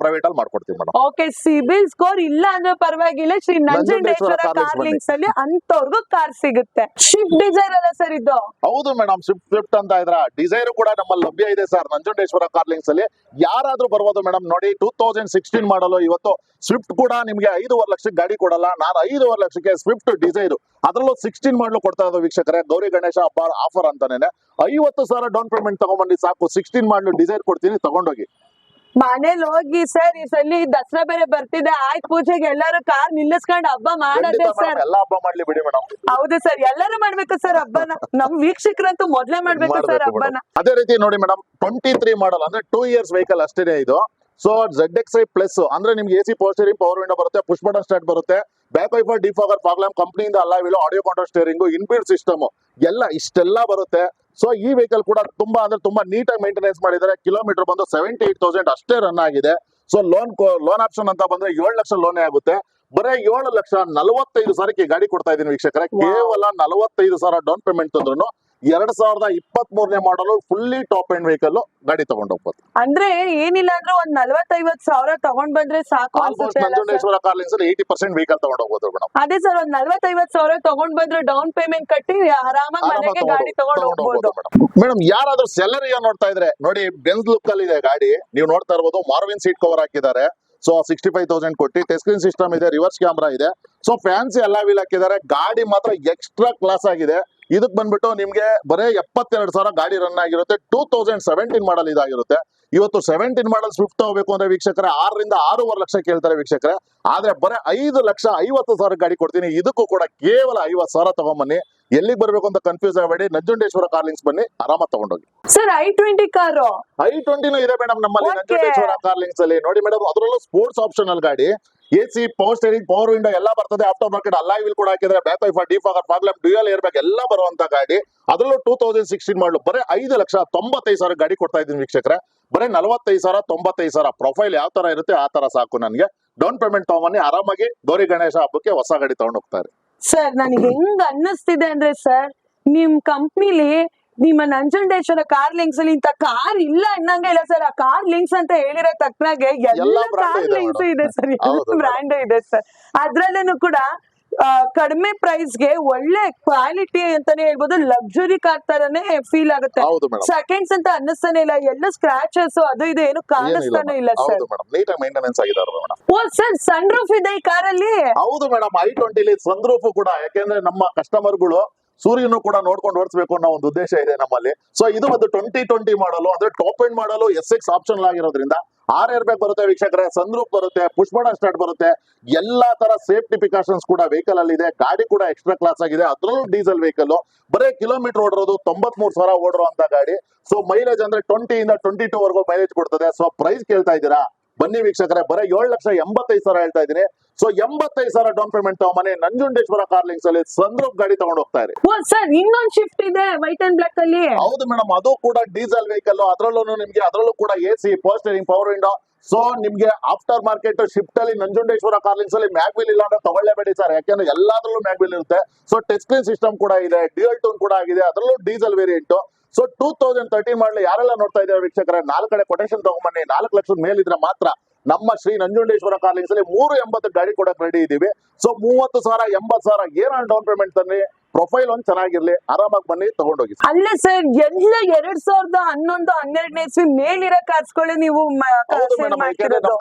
ಪ್ರೈವೇಟ್ ಅಲ್ಲಿ ಮಾಡ್ಕೊಡ್ತೀವಿ ಮೇಡಮ್ ಓಕೆ ಸಿಬಿಲ್ ಸ್ಕೋರ್ ಇಲ್ಲ ಅಂದ್ರೆ ಪರವಾಗಿಲ್ಲ. ಶ್ರೀ ನಂಜುಂಡೇಶ್ವರ ಕಾರ್ ಲಿಂಕ್ಸ್ ಅಲ್ಲಿ ಅಂತವ್ರಿಗೂ ಕಾರ್ ಸಿಗುತ್ತೆ. ಶಿಫ್ಟ್ ಡಿಸೈರ್ ಅಲ್ಲ ಸರ್ ಇದು? ಹೌದು ಮೇಡಮ್ ಶಿಫ್ಟ್ ಸ್ವಿಫ್ಟ್ ಅಂತ ಇದ್ರ. ಡಿಸೈರ್ ಕೂಡ ನಮ್ಮಲ್ಲಿ ಲಭ್ಯ ಇದೆ ಸರ್ ನಂಜುಂಡೇಶ್ವರ ಕಾರ್ಲಿಂಗ್ಸ್ ಅಲ್ಲಿ. ಯಾರಾದ್ರೂ ಬರ್ಬೋದು ಮೇಡಮ್ ನೋಡಿ ಟೂ ತೌಸಂಡ್ ಸಿಕ್ಸ್ಟೀನ್ ಮಾಡಲು ಇವತ್ತು ಸ್ವಿಫ್ಟ್ ಕೂಡ ನಿಮ್ಗೆ ಐದೂವರೆ ಲಕ್ಷಕ್ಕೆ ಗಾಡಿ ಕೊಡಲ್ಲ. ನಾನು ಐದೂವರೆ ಲಕ್ಷಕ್ಕೆ ಸ್ವಿಫ್ಟ್ ಡಿಸೈರ್ ಅದರಲ್ಲೂ ಸಿಕ್ಸ್ಟೀನ್ ಮಾಡಲು ಕೊಡ್ತಾ ಇರೋದು ವೀಕ್ಷಕರೇ. ಗೌರಿ ಗಣೇಶ ಹಬ್ಬ ಆಫರ್ ಅಂತಾನೆ ಐವತ್ತು ಸಾವಿರ ಡೌನ್ ಪೇಮೆಂಟ್ ತಗೊಂಡ್ಬಂದು ಸಾಕು. ಸಿಕ್ಸ್ಟೀನ್ ಮಾಡಲು ಡಿಸೈರ್ ಕೊಡ್ತೀನಿ ತಗೊಂಡೋಗಿ. ಮನೇಲಿ ಹೋಗಿ ಸರ್ ಈ ಸಲ ದಸರಾ ಬೇರೆ ಬರ್ತಿದೆ ಆಯ್ತು ಪೂಜೆಗೆ ಎಲ್ಲರೂ ಕಾರ್ ನಿಲ್ಲಿಸ್ಕೊಂಡು ಹಬ್ಬ ಮಾಡದೆ ಸರ್. ಎಲ್ಲ ಹಬ್ಬ ಮಾಡ್ಲಿ ಬಿಡಿ ಮೇಡಮ್ ಹೌದು ಸರ್ ಎಲ್ಲರೂ ಮಾಡ್ಬೇಕು ಸರ್ ಹಬ್ಬನ. ನಮ್ ವೀಕ್ಷಕರಂತೂ ಮೊದ್ಲೇ ಮಾಡ್ಬೇಕು ಸರ್ ಹಬ್ಬನ. ಅದೇ ರೀತಿ ನೋಡಿ ಮೇಡಮ್ ಟ್ವೆಂಟಿ ತ್ರೀ ಮಾಡಲ್ ಅಂದ್ರೆ ಟೂ ಇಯರ್ಸ್ ವೆಹಿಕಲ್ ಅಷ್ಟೇ ಇದು. So Z X I plus ಅಂದ್ರೆ ನಿಮ್ಗೆ A C power steering power window ಬರುತ್ತೆ ಪುಷ್ ಬಟನ್ ಸ್ಟಾರ್ಟ್ ಬರುತ್ತೆ. Back wiper defogger problem ಕಂಪ್ನಿಯಿಂದ alloy wheel audio control steering inbuilt system ಎಲ್ಲ ಇಷ್ಟೆಲ್ಲ ಬರುತ್ತೆ. ಸೊ ಈ ವೆಹಿಕಲ್ ಕೂಡ ತುಂಬಾ ಅಂದ್ರೆ ತುಂಬಾ ನೀಟಾಗಿ ಮೇಂಟೆನೆನ್ಸ್ ಮಾಡಿದ್ದಾರೆ. ಕಿಲೋಮೀಟರ್ ಬಂದು ಸೆವೆಂಟಿ ಏಟ್ ತೌಸಂಡ್ ಅಷ್ಟೇ ರನ್ ಆಗಿದೆ. ಸೊ ಲೋನ್ ಲೋನ್ ಆಪ್ಷನ್ ಅಂತ ಬಂದ್ರೆ ಏಳು ಲಕ್ಷ ಲೋನೇ ಆಗುತ್ತೆ. ಬರೀ ಏಳು ಲಕ್ಷ ನಲವತ್ತೈದು ಸಾವಿರಕ್ಕೆ ಗಾಡಿ ಕೊಡ್ತಾ ಇದ್ದೀನಿ ವೀಕ್ಷಕರ. ಕೇವಲ ನಲವತ್ತೈದು ಸಾವಿರ ಡೌನ್ ಪೇಮೆಂಟ್ ತಂದ್ರು ಎರಡ್ ಸಾವಿರದ ಇಪ್ಪತ್ತ್ ಮೂರನೇ ಮಾಡಲು ಫುಲ್ಲಿ ಟಾಪ್ ಎಂಡ್ ವೆಹಿಕಲ್ ಗಾಡಿ ತಗೊಂಡು ಹೋಗ್ಬೋದು. ಅಂದ್ರೆ ಏನಿಲ್ಲ ಅಂದ್ರೆ ಒಂದ್ ನಲ್ವತ್ತೈವತ್ ಸಾವಿರ ತಗೊಂಡ್ ಬಂದ್ರೆ ಸಾಕು ಅನ್ಸುತ್ತೆ ಅಲ್ಲ sir? Nanjundeshwara car links eighty percent vehicle ತಗೊಂಡ್ ಹೋಗ್ಬೋದು ಮೇಡಮ್ ಅದೇ ಸರ್ ಒಂದ್ ನಲ್ವತ್ತೈವತ್ ಸಾವಿರ ತಗೊಂಡ್ ಬಂದ್ರೆ ಡೌನ್ ಪೇಮೆಂಟ್ ಕಟ್ಟಿ ಆರಾಮಾಗಿ ಮನೆಗೆ ಗಾಡಿ ತಗೊಂಡ್ ಹೋಗ್ಬೋದು. ಮೇಡಮ್ ಯಾರಾದ್ರೂ ಸ್ಯಾಲರಿ ನೋಡ್ತಾ ಇದ್ರೆ ನೋಡಿ ಬೆನ್ಸ್ ಲುಕ್ ಅಲ್ಲಿ ಇದೆ ಗಾಡಿ. ನೀವು ನೋಡ್ತಾ ಇರ್ಬೋದು ಮಾರ್ವಿನ್ ಸೀಟ್ ಕವರ್ ಹಾಕಿದ್ದಾರೆ. ಸೊ ಸಿಕ್ಸ್ಟಿ ಫೈವ್ ತೌಸಂಡ್ ಕೊಟ್ಟಿ. ಟಚ್ ಸ್ಕ್ರೀನ್ ಸಿಸ್ಟಮ್ ಇದೆ ರಿವರ್ಸ್ ಕ್ಯಾಮ್ರಾ ಇದೆ. ಸೊ ಫ್ಯಾನ್ಸಿ ಎಲ್ಲ ವೀಲ್ ಹಾಕಿದ್ದಾರೆ. ಗಾಡಿ ಮಾತ್ರ ಎಕ್ಸ್ಟ್ರಾ ಕ್ಲಾಸ್ ಆಗಿದೆ. ಇದಕ್ ಬಂದ್ಬಿಟ್ಟು ನಿಮ್ಗೆ ಬರೇ ಎಪ್ಪತ್ತೆರಡು ಸಾವಿರ ಗಾಡಿ ರನ್ ಆಗಿರುತ್ತೆ. ಟೂ ತೌಸಂಡ್ ಸೆವೆಂಟೀನ್ ಮಾಡಲ್ ಇದಾಗಿರುತ್ತೆ. ಇವತ್ತು ಸೆವೆಂಟೀನ್ ಮಾಡಲ್ ಸ್ವಿಫ್ಟ್ ಹೋಗ್ಬೇಕು ಅಂದ್ರೆ ವೀಕ್ಷಕರ ಆರರಿಂದ ಆರೂವರೆ ಲಕ್ಷ ಕೇಳ್ತಾರೆ ವೀಕ್ಷಕರೇ. ಆದ್ರೆ ಬರೇ ಐದು ಲಕ್ಷ ಐವತ್ತು ಸಾವಿರ ಗಾಡಿ ಕೊಡ್ತೀನಿ. ಇದಕ್ಕೂ ಕೂಡ ಕೇವಲ ಐವತ್ತು ಸಾವಿರ ತಗೊಂಬನ್ನಿ. ಎಲ್ಲಿಗೆ ಬರ್ಬೇಕು ಅಂತ ಕನ್ಫ್ಯೂಸ್ ಆಗಬೇಡಿ. ನಂಜುಂಡೇಶ್ವರ ಕಾರ್ಲಿಂಗ್ಸ್ ಬನ್ನಿ. ಆರಾಮ ತಗೊಂಡೋಗಿ. Sir I twenty car I ಟ್ವೆಂಟಿನೂ ಇದೆ ಮೇಡಮ್ ನಮ್ಮಲ್ಲಿ. ನಂಜುಂಡೇಶ್ವರ ಕಾರ್ಲಿಂಗ್ಸ್ ಅಲ್ಲಿ. ನೋಡಿ ಮೇಡಮ್ ಅದರಲ್ಲೂ ಸ್ಪೋರ್ಟ್ಸ್ ಆಪ್ಷನಲ್ ಗಾಡಿ. A power steering power window ಎಲ್ಲ ಬರ್ತದೆ. ಆಫ್ಟರ್ ಮಾರ್ಕೆಟ್ ಅಲ್ಲ ವಿಲ್ ಕೂಡ ಹಾಕಿದ್ರೆ back wiper defogger problem dual bag ಎಲ್ಲ ಬರುವಂತ ಗಾಡಿ. ಅದರಲ್ಲೂ ಟೂ ತೌಸಂಡ್ ಸಿಕ್ಸ್ಟೀನ್ ಮಾಡಲು ಬರೀ ಐದು ಲಕ್ಷ ತೊಂಬತ್ತೈದು ಸಾವಿರ ಗಾಡಿ ಕೊಡ್ತಾ ಇದ್ದೀನಿ ವೀಕ್ಷಕರೇ. ಬರೀ ನಲವತ್ತೈದು ಸಾವಿರ ತೊಂಬತ್ತೈದು ಸಾವಿರ. ಪ್ರೊಫೈಲ್ ಯಾವ ತರ ಇರುತ್ತೆ, ಆ ತರ ಸಾಕು ನನಗೆ. ಡೌನ್ ಪೇಮೆಂಟ್ ತಗೊಂಬನ್ನಿ. ಆರಾಮಾಗಿ ಗೌರಿ ಗಣೇಶ ಹಬ್ಬಕ್ಕೆ ಹೊಸ ಗಾಡಿ ತಗೊಂಡು ಹೋಗ್ತಾರೆ. ಸರ್ ನನಗೆ ಹೆಂಗ್ ಅನ್ನಿಸ್ತಿದೆ ಅಂದ್ರೆ ಸರ್ ನಿಮ್ ಕಂಪ್ನಿಲಿ ನಿಮ್ಮ ನಂಜುಂಡೇಶ್ವರ ಕಾರ್ ಲಿಂಕ್ಸ್ ಅಲ್ಲಿ ಇಂತ ಕಾರ್ ಇಲ್ಲ ಅನ್ನಂಗೆ ಇಲ್ಲ ಸರ್ ಆ ಕಾರ್ ಲಿಂಕ್ಸ್ ಅಂತ ಹೇಳಿರೋ ತಕ್ಕನಾಗೆ ಎಲ್ಲ ಕಾರ್ ಇದೆ ಲಿಂಕ್ಸ್. ಇದೆ ಸರ್ ಬ್ರ್ಯಾಂಡ್ ಇದೆ ಸರ್ ಅದ್ರಲ್ಲೂ ಕೂಡ ಕಡಿಮೆ ಪ್ರೈಸ್ಗೆ ಒಳ್ಳೆ ಕ್ವಾಲಿಟಿ ಅಂತಾನೆ ಹೇಳ್ಬೋದು ಲಕ್ಸುರಿ ಕಾರ್ ತರನೇ ಫೀಲ್ ಆಗುತ್ತೆ. ಸೆಕೆಂಡ್ಸ್ ಅಂತ ಅನ್ನಿಸ್ತಾನೆ ಇಲ್ಲ ಎಲ್ಲ ಸ್ಕ್ರಾಚಸ್ ಅದು ಇದು ಏನು ಕಾಣಿಸ್ತಾನೆ ಇಲ್ಲ ಸರ್ ಓ ಸರ್ ಸನ್ ರೂಫ್ ಇದೆ ಈ ಕಾರಲ್ಲಿ ಹೌದು madam I twenty sun roof ಕೂಡ ಯಾಕೆಂದ್ರೆ ನಮ್ಮ ಕಸ್ಟಮರ್ಗಳು ಸೂರ್ಯನು ಕೂಡ ನೋಡ್ಕೊಂಡು ಓಡಿಸಬೇಕು ಅನ್ನೋ ಒಂದು ಉದ್ದೇಶ ಇದೆ ನಮ್ಮಲ್ಲಿ. ಸೊ ಇದು ಒಂದು ಟ್ವೆಂಟಿ ಟ್ವೆಂಟಿ ಮಾಡಲು ಅಂದ್ರೆ top end model S X option ಆಗಿರೋದ್ರಿಂದ ಆರ್ ಏರ್ ಬ್ಯಾಗ್ ಬರುತ್ತೆ ವೀಕ್ಷಕರೇ ಸಂದ್ರೂಪ್ ಬರುತ್ತೆ ಪುಷ್ಪಣ ಸ್ಟಾರ್ಟ್ ಬರುತ್ತೆ, ಎಲ್ಲಾ ತರ ಸೇಫ್ಟಿ ಪ್ರಿಕಾಷನ್ಸ್ ಕೂಡ ವೆಹಿಕಲ್ ಅಲ್ಲಿ ಇದೆ ಗಾಡಿ ಕೂಡ ಎಕ್ಸ್ಟ್ರಾ ಕ್ಲಾಸ್ ಆಗಿದೆ. ಅದ್ರಲ್ಲೂ ಡೀಸೆಲ್ ವೆಹಿಕಲ್ ಬರೀ ಕಿಲೋಮೀಟರ್ ಓಡಿರೋದು ತೊಂಬತ್ ಮೂರು ಸಾವಿರ ಅಂತ ಗಾಡಿ. ಸೊ ಮೈಲೇಜ್ ಅಂದ್ರೆ ಟ್ವೆಂಟಿ ಇಂದ ಟ್ವೆಂಟಿ ಟೂ ವರೆಗೂ ಮೈಲೇಜ್ ಕೊಡ್ತದೆ. ಸೊ ಪ್ರೈಸ್ ಕೇಳ್ತಾ ಇದ್ದೀರಾ? ಬನ್ನಿ ವೀಕ್ಷಕರೇ ಬರೀ ಏಳು ಲಕ್ಷ ಎಂಬತ್ತೈದು ಸಾವಿರ ಹೇಳ್ತಾ ಇದ್ದೀನಿ. ಸೊ ಎಂಬತ್ತೈದು ಸಾವಿರ ಡೌನ್ ಪೇಮೆಂಟ್ ಮನೆ ನಂಜುಂಡೇಶ್ವರ ಕಾರ್ಲಿಂಗ್ಸ್ ಅಲ್ಲಿ ಸಂದ್ರೂಪ್ ಗಾಡಿ ತಗೊಂಡು ಹೋಗ್ತಾ ಇರಿ. ಸರ್ ಇನ್ನೊಂದು ಶಿಫ್ಟ್ ಇದೆ ವೈಟ್ ಅಂಡ್ ಬ್ಲಾಕ್ ಅಲ್ಲಿ. ಹೌದು ಮೇಡಮ್ ಅದು ಕೂಡ ಡೀಸೆಲ್ ವೆಹಿಕಲ್ ಅದರಲ್ಲೂ ನಿಮ್ಗೆ ಅದ್ರಲ್ಲೂ ಕೂಡ A C power steering power window so ನಿಮ್ಗೆ ಆಫ್ಟರ್ ಮಾರ್ಕೆಟ್ ಶಿಫ್ಟ್ ಅಲ್ಲಿ ನಂಜುಂಡೇಶ್ವರ ಕಾರ್ಲಿಂಗ್ಸ್ ಅಲ್ಲಿ ಮ್ಯಾಗ್ವಿಲ್ ಇಲ್ಲ ಅಂದ್ರೆ ತಗೊಳ್ಳೇಬೇಡಿ ಸರ್ ಯಾಕೆಂದ್ರೆ ಎಲ್ಲಾದ್ರಲ್ಲೂ ಮ್ಯಾಗ್ವಿಲ್ ಇರುತ್ತೆ. ಸೊ ಟೆಸ್ಟ್ ಸ್ಕ್ರೀನ್ ಸಿಸ್ಟಮ್ ಕೂಡ ಇದೆ ಡ್ಯೂಯಲ್ ಟೂನ್ ಕೂಡ ಆಗಿದೆ ಅದರಲ್ಲೂ diesel variant so two thousand thirteen model ಯಾರೆಲ್ಲ ನೋಡ್ತಾ ಇದ್ದಾರೆ ವೀಕ್ಷಕರ? ನಾಲ್ಕು ಕಡೆ ಕೊಟೇಶನ್ ತಗೊಂಡ್ಬನ್ನಿ ನಾಲ್ಕು ಲಕ್ಷದ ಮೇಲಿದ್ರೆ ಮಾತ್ರ ನಮ್ಮ ಶ್ರೀ ನಂಜುಂಡೇಶ್ವರ ಕಾರ್ಲಿಂಗ್ಸ್ ಅಲ್ಲಿ ಮೂರು ಎಂಬತ್ತು ಗಾಡಿ ಕೊಡಕ್ ರೆಡಿ ಇದೀವಿ ಸೊ ಮೂವತ್ತು ಸಾವಿರ ಎಂಬತ್ತು ಸಾವಿರ ಏನಾದ್ರು ಡೌನ್ ಪೇಮೆಂಟ್ ತನ್ನಿ. ಪ್ರೊಫೈಲ್ ಒಂದ್ ಚೆನ್ನಾಗಿರ್ಲಿ. ಆರಾಮಾಗಿ ಬನ್ನಿ ತಗೊಂಡೋಗಿ. ಅಲ್ಲೇ ಸರ್ ಎಲ್ಲ ಎರಡ್ ಸಾವಿರದ ಹನ್ನೊಂದು ಹನ್ನೆರಡನೇ ಸಿ ಮೇಲಿರೋ ಕಾರ್ಸ್ಗಳು ನೀವು ನಮ್ಮ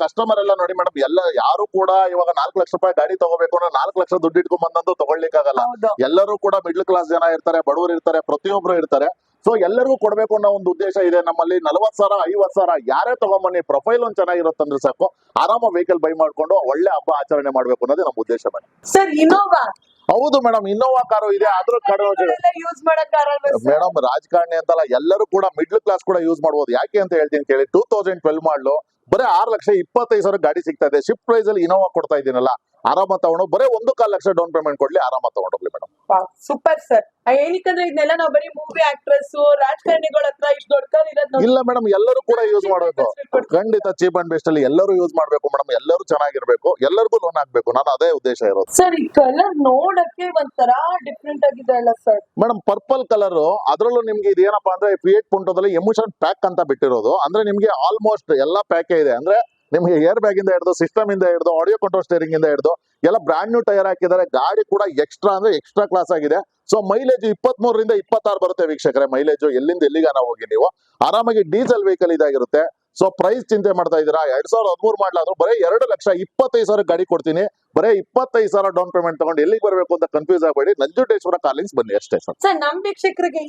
ಕಸ್ಟಮರ್ ಎಲ್ಲ ನೋಡಿ ಮೇಡಮ್ ಎಲ್ಲ ಯಾರು ಕೂಡ ಇವಾಗ ನಾಲ್ಕು ಲಕ್ಷ ರೂಪಾಯಿ ಗಾಡಿ ತಗೋಬೇಕು ಅಂದ್ರೆ ನಾಲ್ಕು ಲಕ್ಷ ದುಡ್ಡು ಇಟ್ಕೊಂಡ್ ಬಂದಂತೂ ತಗೊಳ್ಲಿಕ್ಕಾಗಲ್ಲ ಎಲ್ಲರೂ ಕೂಡ ಮಿಡ್ಲ್ ಕ್ಲಾಸ್ ಜನ ಇರ್ತಾರೆ ಬಡವರು ಇರ್ತಾರೆ ಪ್ರತಿಯೊಬ್ರು ಇರ್ತಾರೆ. ಸೊ ಎಲ್ಲರಿಗೂ ಕೊಡಬೇಕು ಅನ್ನೋ ಒಂದು ಉದ್ದೇಶ ಇದೆ. ನಮ್ಮಲ್ಲಿ ನಲವತ್ ಸಾವಿರ ಐವತ್ ಸಾವಿರ ಯಾರೇ ತಗೊಂಬನ್ನಿ ಪ್ರೊಫೈಲ್ ಒಂದು ಚೆನ್ನಾಗಿರುತ್ತಂದ್ರೆ ಸಾಕು. ಆರಾಮ ವೆಹಿಕಲ್ ಬೈ ಮಾಡ್ಕೊಂಡು ಒಳ್ಳೆ ಹಬ್ಬ ಆಚರಣೆ ಮಾಡ್ಬೇಕು ಅನ್ನೋದೇ ನಮ್ಮ ಉದ್ದೇಶ ಮೇಡಮ್ ಸರ್ ಇನೋವಾ ಹೌದು ಮೇಡಮ್ ಇನ್ನೋವಾ ಕಾರು ಇದೆ. ಆದ್ರೂ ಕಾರು ಯೂಸ್ ಮಾಡಕ್ ಮೇಡಮ್ ರಾಜಕಾರಣಿ ಅಂತಲ್ಲ ಎಲ್ಲರೂ ಕೂಡ ಮಿಡ್ಲ್ ಕ್ಲಾಸ್ ಕೂಡ ಯೂಸ್ ಮಾಡ್ಬೋದು. ಯಾಕೆ ಅಂತ ಹೇಳ್ತೀನಿ ಕೇಳಿ. ಟೂ ತೌಸಂಡ್ ಟ್ವೆಲ್ ಮಾಡಲು ಬರೀ ಆರು ಲಕ್ಷ ಇಪ್ಪತ್ತೈದು ಸಾವಿರ ಗಾಡಿ ಸಿಗ್ತಾ ಇದೆ. ಶಿಫ್ಟ್ ಪ್ರೈಸ್ ಅಲ್ಲಿ ಇನೋವಾ ಕೊಡ್ತಾ ಇದೀನಲ್ಲ ಆರಾಮ ತಗೊಂಡು ಬರೀ ಒಂದು ಕಾಲ್ ಲಕ್ಷ ಡೌನ್ ಪೇಮೆಂಟ್ ಕೊಡ್ಲಿ ಆರಾಮ ತಗೊಂಡೋಗ್ಲಿ ಮೇಡಮ್ ಸೂಪರ್ ಸರ್ ಏನಕ್ಕಂದ್ರೆ ಇದನ್ನೆಲ್ಲ ನಾವು ಬರೀ ಮೂವಿ ಆಕ್ಟ್ರೆಸ್ ರಾಜಕಾರಣಿಗಳ ಹತ್ರ ಇಷ್ಟು ದೊಡ್ಡ ಇಲ್ಲ ಮೇಡಮ್ ಎಲ್ಲರೂ ಕೂಡ ಯೂಸ್ ಮಾಡಬೇಕು. ಖಂಡಿತ ಚೀಪ್ ಅಂಡ್ ಬೆಸ್ಟ್ ಅಲ್ಲಿ ಎಲ್ಲರೂ ಯೂಸ್ ಮಾಡ್ಬೇಕು ಮೇಡಮ್ ಎಲ್ಲರೂ ಚೆನ್ನಾಗಿರ್ಬೇಕು ಎಲ್ಲರಿಗೂ ಲೋನ್ ಆಗ್ಬೇಕು ನಾನು ಅದೇ ಉದ್ದೇಶ ಇರೋದು. ಸರ್ ಈ ಕಲರ್ ನೋಡಕ್ಕೆ ಒಂಥರ ಡಿಫ್ರೆಂಟ್ ಆಗಿದೆ ಅಲ್ಲ ಸರ್ ಮೇಡಮ್ ಪರ್ಪಲ್ ಕಲರ್ ಅದರಲ್ಲೂ ನಿಮ್ಗೆ ಇದೇನಪ್ಪಾ ಅಂದ್ರೆ ಫಿಯೇಟ್ ಪುಂಟೋದಲ್ಲಿ ಎಮೋಷನ್ ಪ್ಯಾಕ್ ಅಂತ ಬಿಟ್ಟಿರೋದು. ಅಂದ್ರೆ ನಿಮ್ಗೆ ಆಲ್ಮೋಸ್ಟ್ ಎಲ್ಲಾ ಪ್ಯಾಕೇ ಇದೆ. ಅಂದ್ರೆ ನಿಮ್ಗೆ ಏರ್ ಬ್ಯಾಗ್ ಇಂದ ಹಿಡಿದು ಸಿಸ್ಟಮ್ ಇಂದ ಹಿಡಿದು ಆಡಿಯೋ ಕಂಟ್ರೋಲ್ ಸ್ಟೇರಿಂಗ್ ಇಂದ ಹಿಡಿದು, ಎಲ್ಲ ಬ್ರಾಂಡ್ ನ್ಯೂ ಟೈರ್ ಹಾಕಿದ್ದಾರೆ. ಗಾಡಿ ಕೂಡ ಎಕ್ಸ್ಟ್ರಾ ಅಂದ್ರೆ ಎಕ್ಸ್ಟ್ರಾ ಕ್ಲಾಸ್ ಆಗಿದೆ. ಸೊ ಮೈಲೇಜ್ ಇಪ್ಪತ್ತ್ ಮೂರರಿಂದ ಇಪ್ಪತ್ತಾರು ಬರುತ್ತೆ ವೀಕ್ಷಕರೇ ಮೈಲೇಜ್ ಎಲ್ಲಿಂದ ಎಲ್ಲಿಗಾನ ಹೋಗಿ ನೀವು. ಆರಾಮಾಗಿ ಡೀಸೆಲ್ ವೆಹಿಕಲ್ ಇದಾಗಿರುತ್ತೆ. ಸೊ ಪ್ರೈಸ್ ಚಿಂತೆ ಮಾಡ್ತಾ ಇದೀರಾ ಎರಡ್ ಸಾವಿರದ ಹದಿಮೂರು ಮಾಡ್ಲಾದ್ರು ಬರೀ ಎರಡು ಲಕ್ಷ ಇಪ್ಪತ್ತೈದು ಸಾವಿರ ಗಾಡಿ ಕೊಡ್ತೀನಿ. ಬರೀ ಇಪ್ಪತ್ತೈದು ಸಾವಿರ ಡೌನ್ ಪೇಮೆಂಟ್ ತಗೊಂಡು ಎಲ್ಲಿಗೆ ಬರಬೇಕು ಅಂತ ಕನ್ಫ್ಯೂಸ್ ಆಗಬೇಡಿ. ನಂಜುಂಡೇಶ್ವರ ಕಾಲಿಂಗ್ಸ್ ಬನ್ನಿ ಅಷ್ಟೇ ಸರ್. ನಮ್ ವೀಕ್ಷಕರಿಗೆ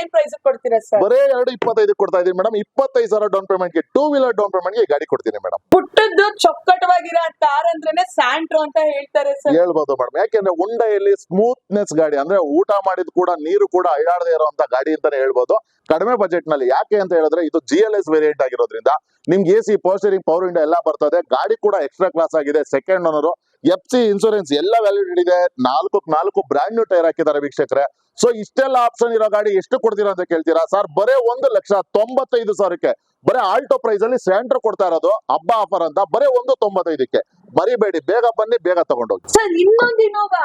ಏನ್ ಪ್ರೈಸ್ ಕೊಡ್ತೀರಾ ಸರ್? ಬರೇ ಎರಡು ಇಪ್ಪತ್ತೈದು ಕೊಡ್ತಾ ಇದೀನಿ ಮೇಡಮ್. ಇಪ್ಪತ್ತೈದು ಸಾವಿರ ಡೌನ್ ಪೇಮೆಂಟ್ಗೆ ಟೂ ವೀಲರ್ ಡೌನ್ ಪೇಮೆಂಟ್ಗೆ ಗಾಡಿ ಕೊಡ್ತೀನಿ ಮೇಡಮ್. ಪುಟ್ಟದ್ದು ಚೊಕ್ಕಟವಾಗಿರೋ ಕಾರ್ ಅಂದ್ರೇನೆ ಸ್ಯಾಂಟ್ರೋ ಅಂತ ಹೇಳ್ತಾರೆ ಸರ್. ಹೇಳ್ಬೋದು ಮೇಡಮ್. ಯಾಕೆಂದ್ರೆ ಉಂಡೆಯಲ್ಲಿ ಸ್ಮೂತ್ನೆಸ್ ಗಾಡಿ ಅಂದ್ರೆ ಊಟ ಮಾಡಿದ ಕೂಡ ನೀರು ಕೂಡ ಅಳ್ಳಾಡದೆ ಇರುವಂತ ಗಾಡಿ ಅಂತಾನೆ ಹೇಳ್ಬೋದು. ಕಡಿಮೆ ಬಜೆಟ್ನಲ್ಲಿ ಯಾಕೆ ಅಂತ ಹೇಳಿದ್ರೆ ಇದು ಜಿ ಎಲ್ ಎಸ್ ವೇರಿಯಂಟ್ ಆಗಿರೋದ್ರಿಂದ ನಿಮ್ಗೆ A C power steering power window ಎಲ್ಲ ಬರ್ತದೆ. ಗಾಡಿ ಕೂಡ ಎಕ್ಸ್ಟ್ರಾ ಕ್ಲಾಸ್ ಆಗಿದೆ. Second owner F C insurance ಎಲ್ಲ ವ್ಯಾಲಿಡಿಟಿ ಇದೆ ನಾಲ್ಕು ನಾಲ್ಕು ಬ್ರಾಂಡ್ ನ್ಯೂ ಟೈರ್ ಹಾಕಿದ್ದಾರೆ ವೀಕ್ಷಕರೇ. ಸೊ ಇಷ್ಟೆಲ್ಲ ಆಪ್ಷನ್ ಇರೋ ಗಾಡಿ ಎಷ್ಟು ಕೊಡ್ತೀರಾ ಅಂತ ಕೇಳ್ತೀರಾ? ಸರ್ ಬರೇ ಒಂದು ಲಕ್ಷ ತೊಂಬತ್ತೈದು ಸಾವಿರಕ್ಕೆ, ಬರೇ ಆಲ್ಟೋ ಪ್ರೈಸ್ ಅಲ್ಲಿ ಸ್ಯಾಂಟ್ರ್ ಕೊಡ್ತಾ ಇರೋದು, ಹಬ್ಬ ಆಫರ್ ಅಂತ, ಬರೇ ಒಂದು ತೊಂಬತ್ತೈದಕ್ಕೆ. ಮರಿಬೇಡಿ ಬೇಗ ಬನ್ನಿ ಬೇಗ ತಗೊಂಡೋಗಿ. ಸರ್ ಇನ್ನೊಂದು ಇನೋವಾ.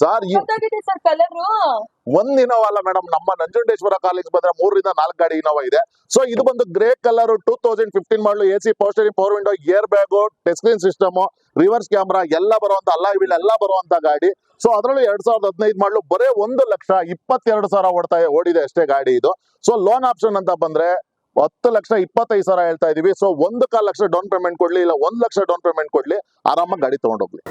ಸರ್ ಈ ಗೊತ್ತಾಗಿದೆ ಸರ್ ಕಲರು. ಒಂದ್ ಇನೋವಾ ಅಲ್ಲ ಮೇಡಮ್ ನಮ್ಮ ನಂಜುಂಡೇಶ್ವರ ಕಾಲೇಜ್ ಬಂದ್ರೆ ಮೂರರಿಂದ ನಾಲ್ಕು ಗಾಡಿ ಇನೋವಾ ಇದೆ. ಸೊ ಇದು ಬಂದು grey colour two thousand fifteen model A C power steering power window air bag touch screen system reverse camera ಎಲ್ಲ ಬರುವಂತ ಅಲ್ಲ ಇವಿಲ್ ಎಲ್ಲ ಬರುವಂತ ಗಾಡಿ. ಸೊ ಅದರಲ್ಲೂ ಎರಡ್ ಸಾವಿರದ ಹದಿನೈದು ಮಾಡಲು ಬರೇ ಒಂದು ಲಕ್ಷ ಇಪ್ಪತ್ತೆರಡು ಸಾವಿರ ಓಡ್ತಾ ಓಡಿದೆ ಅಷ್ಟೇ ಗಾಡಿ ಇದು. ಸೊ ಲೋನ್ ಆಪ್ಷನ್ ಅಂತ ಬಂದ್ರೆ ಹತ್ತು ಲಕ್ಷ ಇಪ್ಪತ್ತೈದು ಸಾವಿರ ಹೇಳ್ತಾ ಇದೀವಿ. ಸೊ ಒಂದು ಕಾಲ್ ಲಕ್ಷ ಡೌನ್ ಪೇಮೆಂಟ್ ಕೊಡ್ಲಿ ಇಲ್ಲ ಒಂದ್ ಲಕ್ಷ ಡೌನ್ ಪೇಮೆಂಟ್ ಕೊಡ್ಲಿ ಆರಾಮಾಗಿ ಗಾಡಿ ತಗೊಂಡೋಗ್ಲಿ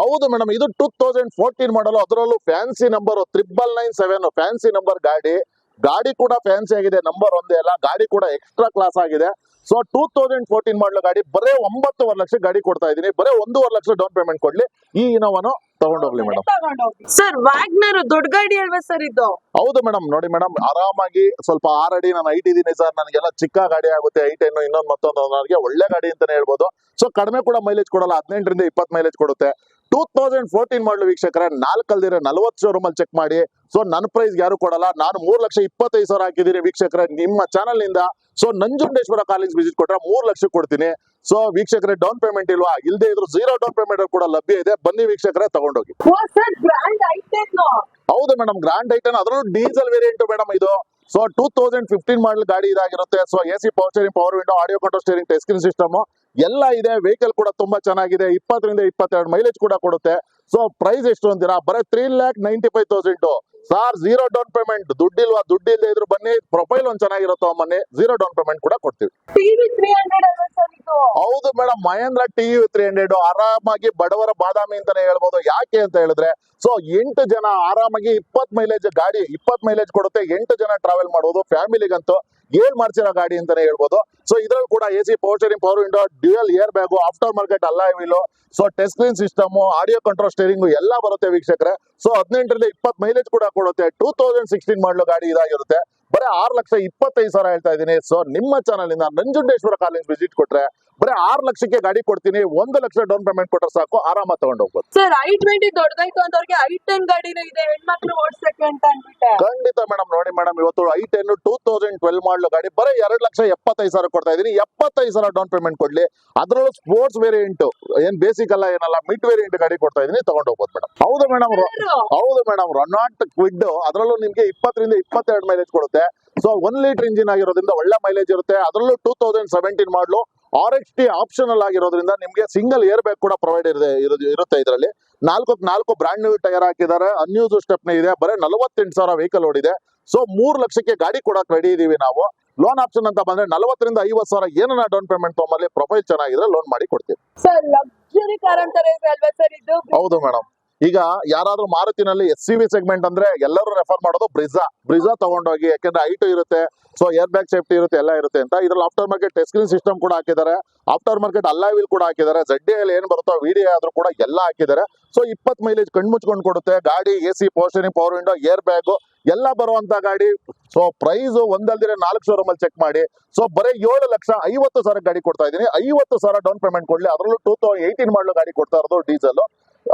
ಹೌದು ಮೇಡಮ್ ಇದು ಟೂ ತೌಸಂಡ್ ಫೋರ್ಟೀನ್ ಮಾಡಲು ಅದರಲ್ಲೂ fancy number triple nine seven fancy number ಗಾಡಿ. ಗಾಡಿ ಕೂಡ ಫ್ಯಾನ್ಸಿ ಆಗಿದೆ ನಂಬರ್ ಒಂದೇ ಅಲ್ಲ ಗಾಡಿ ಕೂಡ ಎಕ್ಸ್ಟ್ರಾ ಕ್ಲಾಸ್ ಆಗಿದೆ. So two thousand fourteen model ಗಾಡಿ ಬರೇ ಒಂಬತ್ತುವರೆ ಲಕ್ಷ ಗಾಡಿ ಕೊಡ್ತಾ ಇದೀನಿ ಬರೇ ಒಂದೂವರೆ ಲಕ್ಷ ಡೌನ್ ಪೇಮೆಂಟ್ ಕೊಡ್ಲಿ. ಈ ಇನೋವಾನು ತಗೊಂಡೋಗ್ಲಿ ಮೇಡಮ್ ಸರ್ ವ್ಯಾಗ್ನರ್ ದೊಡ್ಡ ಗಾಡಿ ಅಲ್ವಾ ಸರ್ ಇದು? ಹೌದು ಮೇಡಮ್ ನೋಡಿ ಮೇಡಮ್ ಆರಾಮಾಗಿ ಸ್ವಲ್ಪ ಆರ್ ಅಡಿ ನಾನು ಐಟ್ ಇದೀನಿ ಸರ್ ನನಗೆಲ್ಲ ಚಿಕ್ಕ ಗಾಡಿ ಆಗುತ್ತೆ. ಐಟ್ ಏನು ಇನ್ನೊಂದು ಮತ್ತೊಂದು ನನಗೆ ಒಳ್ಳೆ ಗಾಡಿ ಅಂತಾನೆ ಹೇಳ್ಬೋದು. ಸೊ ಕಡಿಮೆ ಕೂಡ ಮೈಲೇಜ್ ಕೊಡಲ್ಲ. ಹದಿನೆಂಟರಿಂದ ಇಪ್ಪತ್ತು ಮೈಲೇಜ್ ಕೊಡುತ್ತೆ. ಟೂ ತೌಸಂಡ್ ಫೋರ್ಟೀನ್ ಮಾಡಲು ವೀಕ್ಷಕರೇ ನಾಲ್ಕಲ್ದಿರ ನಲ್ವತ್ತು ಶೋರೂಮ್ ಅಲ್ಲಿ ಚೆಕ್ ಮಾಡಿ. ಸೊ ನನ್ನ ಪ್ರೈಸ್ ಯಾರು ಕೊಡಲ್ಲ. ನಾನು ಮೂರ್ ಲಕ್ಷ ಇಪ್ಪತ್ತೈದು ಸಾವಿರ ಹಾಕಿದ್ದೀರಿ ವೀಕ್ಷಕರ ನಿಮ್ಮ ಚಾನಲ್ನಿಂದ. ಸೊ ನಂಜುಂಡೇಶ್ವರ ಕಾಲೇಜ್ ವಿಸಿಟ್ ಕೊಟ್ಟರೆ ಮೂರ್ ಲಕ್ಷ ಕೊಡ್ತೀನಿ. ಸೊ ವೀಕ್ಷಕರೇ ಡೌನ್ ಪೇಮೆಂಟ್ ಇಲ್ವಾ? ಇಲ್ಲದೆ ಇದ್ರು ಜೀರೋ ಡೌನ್ ಪೇಮೆಂಟ್ ಕೂಡ ಲಭ್ಯ ಇದೆ. ಬನ್ನಿ ವೀಕ್ಷಕರೇ ತಗೊಂಡೋಗಿ. ಹೌದು ಮೇಡಮ್ ಗ್ರಾಂಡ್ ಐಟನ್ ಅದರಲ್ಲೂ ಡೀಸೆಲ್ ವೇರಿಯಂಟ್ ಮೇಡಮ್ ಇದು. So two thousand fifteen model ಗಾಡಿ ಇದಾಗಿರುತ್ತೆ. So A C power steering power window audio control steering touch screen system ಎಲ್ಲ ಇದೆ ವೆಹಿಕಲ್ ಕೂಡ ತುಂಬಾ ಚೆನ್ನಾಗಿದೆ ಇಪ್ಪತ್ತರಿಂದ ಇಪ್ಪತ್ತೆರಡು ಮೈಲೇಜ್ ಕೂಡ ಕೊಡುತ್ತೆ. ಸೊ ಪ್ರೈಸ್ ಎಷ್ಟು ಅಂತೀರಾ ಬರೀ three lakh ninety five thousand sir zero down payment ದುಡ್ಡಿಲ್ವಾ? ದುಡ್ಡಿಲ್ಲದೆ ಇದ್ರು ಬನ್ನಿ. ಪ್ರೊಫೈಲ್ ಒಂದ್ ಚೆನ್ನಾಗಿರುತ್ತೋ ಮನೆ ಜೀರೋ ಡೌನ್ ಪೇಮೆಂಟ್ ಕೂಡ ಕೊಡ್ತೀವಿ. ಟಿವಿ ಹೌದು madam Mahindra T three hundred ಆರಾಮಾಗಿ ಬಡವರ ಬಾದಾಮಿ ಅಂತಾನೆ ಹೇಳ್ಬೋದು. ಯಾಕೆ ಅಂತ ಹೇಳಿದ್ರೆ ಸೊ ಎಂಟು ಜನ ಆರಾಮಾಗಿ ಇಪ್ಪತ್ ಮೈಲೇಜ್ ಗಾಡಿ ಇಪ್ಪತ್ ಮೈಲೇಜ್ ಕೊಡುತ್ತೆ. ಎಂಟು ಜನ ಟ್ರಾವೆಲ್ ಮಾಡಬಹುದು ಫ್ಯಾಮಿಲಿಗಂತೂ ಏಳ್ ಮಾಡ್ಸಿರೋ ಗಾಡಿ ಅಂತಾನೆ ಹೇಳ್ಬೋದು. ಸೊ ಇದ್ರಲ್ಲಿ ಕೂಡ A C power steering power window dual air bag after market alloy wheel so touch screen system audio control steering ಎಲ್ಲ ಬರುತ್ತೆ ವೀಕ್ಷಕರೇ. ಸೊ ಹದಿನೆಂಟರಿಂದ ಇಪ್ಪತ್ ಮೈಲೇಜ್ ಕೂಡ ಕೊಡುತ್ತೆ. ಟೂ ತೌಸಂಡ್ ಸಿಕ್ಸ್ಟೀನ್ ಮಾಡಲು ಗಾಡಿ ಇದಾಗಿರುತ್ತೆ. ಬರೀ ಆರು ಲಕ್ಷ ಇಪ್ಪತ್ತೈದು ಸಾವಿರ ಹೇಳ್ತಾ ಇದ್ದೀನಿ. ಸೊ ನಿಮ್ಮ ಚಾನಲ್ ಇಂದ ನಂಜುಂಡೇಶ್ವರ ಕಾಲೇಜ್ ವಿಸಿಟ್ ಕೊಟ್ರೆ ಬರೀ ಆರ್ ಲಕ್ಷಕ್ಕೆ ಗಾಡಿ ಕೊಡ್ತೀನಿ ಒಂದು ಲಕ್ಷ ಡೌನ್ ಪೇಮೆಂಟ್ ಕೊಟ್ಟರೆ ಸಾಕು ಆರಾಮ ತಗೊಂಡು ಹೋಗ್ಬೋದು. ಸರ್ ಐ ಟ್ವೆಂಟಿ ದೊಡ್ಡದಾಯ್ತು ಅಂತವ್ರಿಗೆ ಐ ಟೆನ್ ಗಾಡಿನೇ ಇದೆ ಹೆಣ್ಮಕ್ಳು ಓಡಿಸಕ್ಕೆ ಅಂತ ಅನ್ಬಿಟ್ಟೆ ಖಂಡಿತ ಮೇಡಮ್ ನೋಡಿ ಮೇಡಮ್ ಇವತ್ತು I ten two thousand twelve model ಗಾಡಿ ಬರೀ ಎರಡು ಲಕ್ಷ ಎಪ್ಪತ್ತೈದು ಸಾವಿರ ಕೊಡ್ತಾ ಇದೀನಿ ಎಪ್ಪತ್ತೈದು ಸಾವಿರ ಡೌನ್ ಪೇಮೆಂಟ್ ಕೊಡ್ಲಿ. ಅದರಲ್ಲೂ ಸ್ಪೋರ್ಟ್ಸ್ ವೇರಿಯಂಟ್ ಏನ್ ಬೇಸಿಕ್ ಅಲ್ಲ ಏನಲ್ಲ ಮಿಡ್ ವೇರಿಯಂಟ್ ಗಾಡಿ ಕೊಡ್ತಾ ಇದೀನಿ ತಗೊಂಡು ಹೋಗ್ಬೋದು ಮೇಡಮ್ ಹೌದು ಮೇಡಮ್ ಹೌದು ಮೇಡಮ್ ರೊನಾಟ್ ಕ್ವಿಡ್ ಅದರಲ್ಲೂ ನಿಮ್ಗೆ ಇಪ್ಪತ್ತರಿಂದ ಇಪ್ಪತ್ತೆರಡು ಮೈಲೇಜ್ ಕೊಡುತ್ತೆ. ಸೊ ಒನ್ ಲೀಟರ್ ಇಂಜಿನ್ ಆಗಿರೋದ್ರಿಂದ ಒಳ್ಳೆ ಮೈಲೇಜ್ ಇರುತ್ತೆ. ಅದರಲ್ಲೂ two thousand seventeen model R H T optional ಆಗಿರೋದ್ರಿಂದ ನಿಮ್ಗೆ ಸಿಂಗಲ್ ಏರ್ ಬ್ಯಾಗ್ ಕೂಡ ಪ್ರೊವೈಡ್ ಇದೆ ಇರೋದು- ಇರುತ್ತೆ ಇದರಲ್ಲಿ. ನಾಲ್ಕು ನಾಲ್ಕು ಬ್ರಾಂಡ್ ನ್ಯೂ ಟೈರ್ ಹಾಕಿದ್ದಾರೆ. ಅನ್ಯೂಸ್ ಸ್ಟೆಪ್ನೇ ಇದೆ. ಬರೀ ನಲವತ್ತೆಂಟು ಸಾವಿರ ವೆಹಿಕಲ್ ಓಡಿದೆ. ಸೊ ಮೂರು ಲಕ್ಷಕ್ಕೆ ಗಾಡಿ ಕೊಡಕ್ ರೆಡಿ ಇದೀವಿ ನಾವು. ಲೋನ್ ಆಪ್ಷನ್ ಅಂತ ಬಂದ್ರೆ ನಲವತ್ತರಿಂದ ಐವತ್ತು ಸಾವಿರ ಏನನ್ನ ಡೌನ್ ಪೇಮೆಂಟ್ ತಗೊಂಬಲ್ಲಿ ಪ್ರೊಫೈಲ್ ಚೆನ್ನಾಗಿದ್ರೆ ಲೋನ್ ಮಾಡಿ ಕೊಡ್ತೀವಿ. ಸರ್ ಲಕ್ಸುರಿ ಕಾರ್ ಅಂತಾರೆ ಅಲ್ವಾ ಸರ್ ಇದು? ಹೌದು ಮೇಡಮ್ ಈಗ ಯಾರಾದ್ರೂ ಮಾರುತಿನಲ್ಲಿ ಎಸ್ ಸಿ ವಿ ಸೆಗ್ಮೆಂಟ್ ಅಂದ್ರೆ ಎಲ್ಲರೂ ರೆಫರ್ ಮಾಡೋದು ಬ್ರಿಜಾ ಬ್ರಿಜಾ ತಗೊಂಡೋಗಿ, ಯಾಕಂದ್ರೆ ಐಟು ಇರುತ್ತೆ ಸೊ ಏರ್ ಬ್ಯಾಗ್ ಸೇಫ್ಟಿ ಇರುತ್ತೆ, ಎಲ್ಲ ಇರುತ್ತೆ ಅಂತ. ಇದ್ರಲ್ಲಿ after market test screen system ಕೂಡ ಹಾಕಿದ್ದಾರೆ. ಆಫ್ಟರ್ ಮಾರ್ಕೆಟ್ ಅಲ್ಲೈವಿಲ್ ಕೂಡ ಹಾಕಿದ್ದಾರೆ. ಜಡ್ಡಿ ಅಲ್ಲಿ ಏನ್ ಬರುತ್ತೋ ವಿಡಿಯೋ ಆದ್ರೂ ಕೂಡ ಎಲ್ಲ ಹಾಕಿದ್ದಾರೆ. ಸೊ ಇಪ್ಪತ್ ಮೈಲೇಜ್ ಕಣ್ಮುಚ್ಕೊಂಡು ಕೊಡುತ್ತೆ. ಗಾಡಿ A C power steering power window air bag ಎಲ್ಲ ಬರುವಂತ ಗಾಡಿ. ಸೊ ಪ್ರೈಸ್ ಒಂದಲ್ದಿರ ನಾಲ್ಕು ಶೋರೂಮ್ ಅಲ್ಲಿ ಚೆಕ್ ಮಾಡಿ. ಸೊ ಬರೀ ಏಳು ಲಕ್ಷ ಐವತ್ತು ಸಾವಿರ ಗಾಡಿ ಕೊಡ್ತಾ ಇದೀನಿ ಐವತ್ತು ಸಾವಿರ ಡೌನ್ ಪೇಮೆಂಟ್ ಕೊಡ್ಲಿ. ಅದರಲ್ಲೂ ಟೂ ತೌಸಂಡ್ ಏಯ್ಟೀನ್ ಮಾಡಲು ಗಾಡಿ ಕೊಡ್ತಾ ಇರೋದು ಡೀಸೆಲ್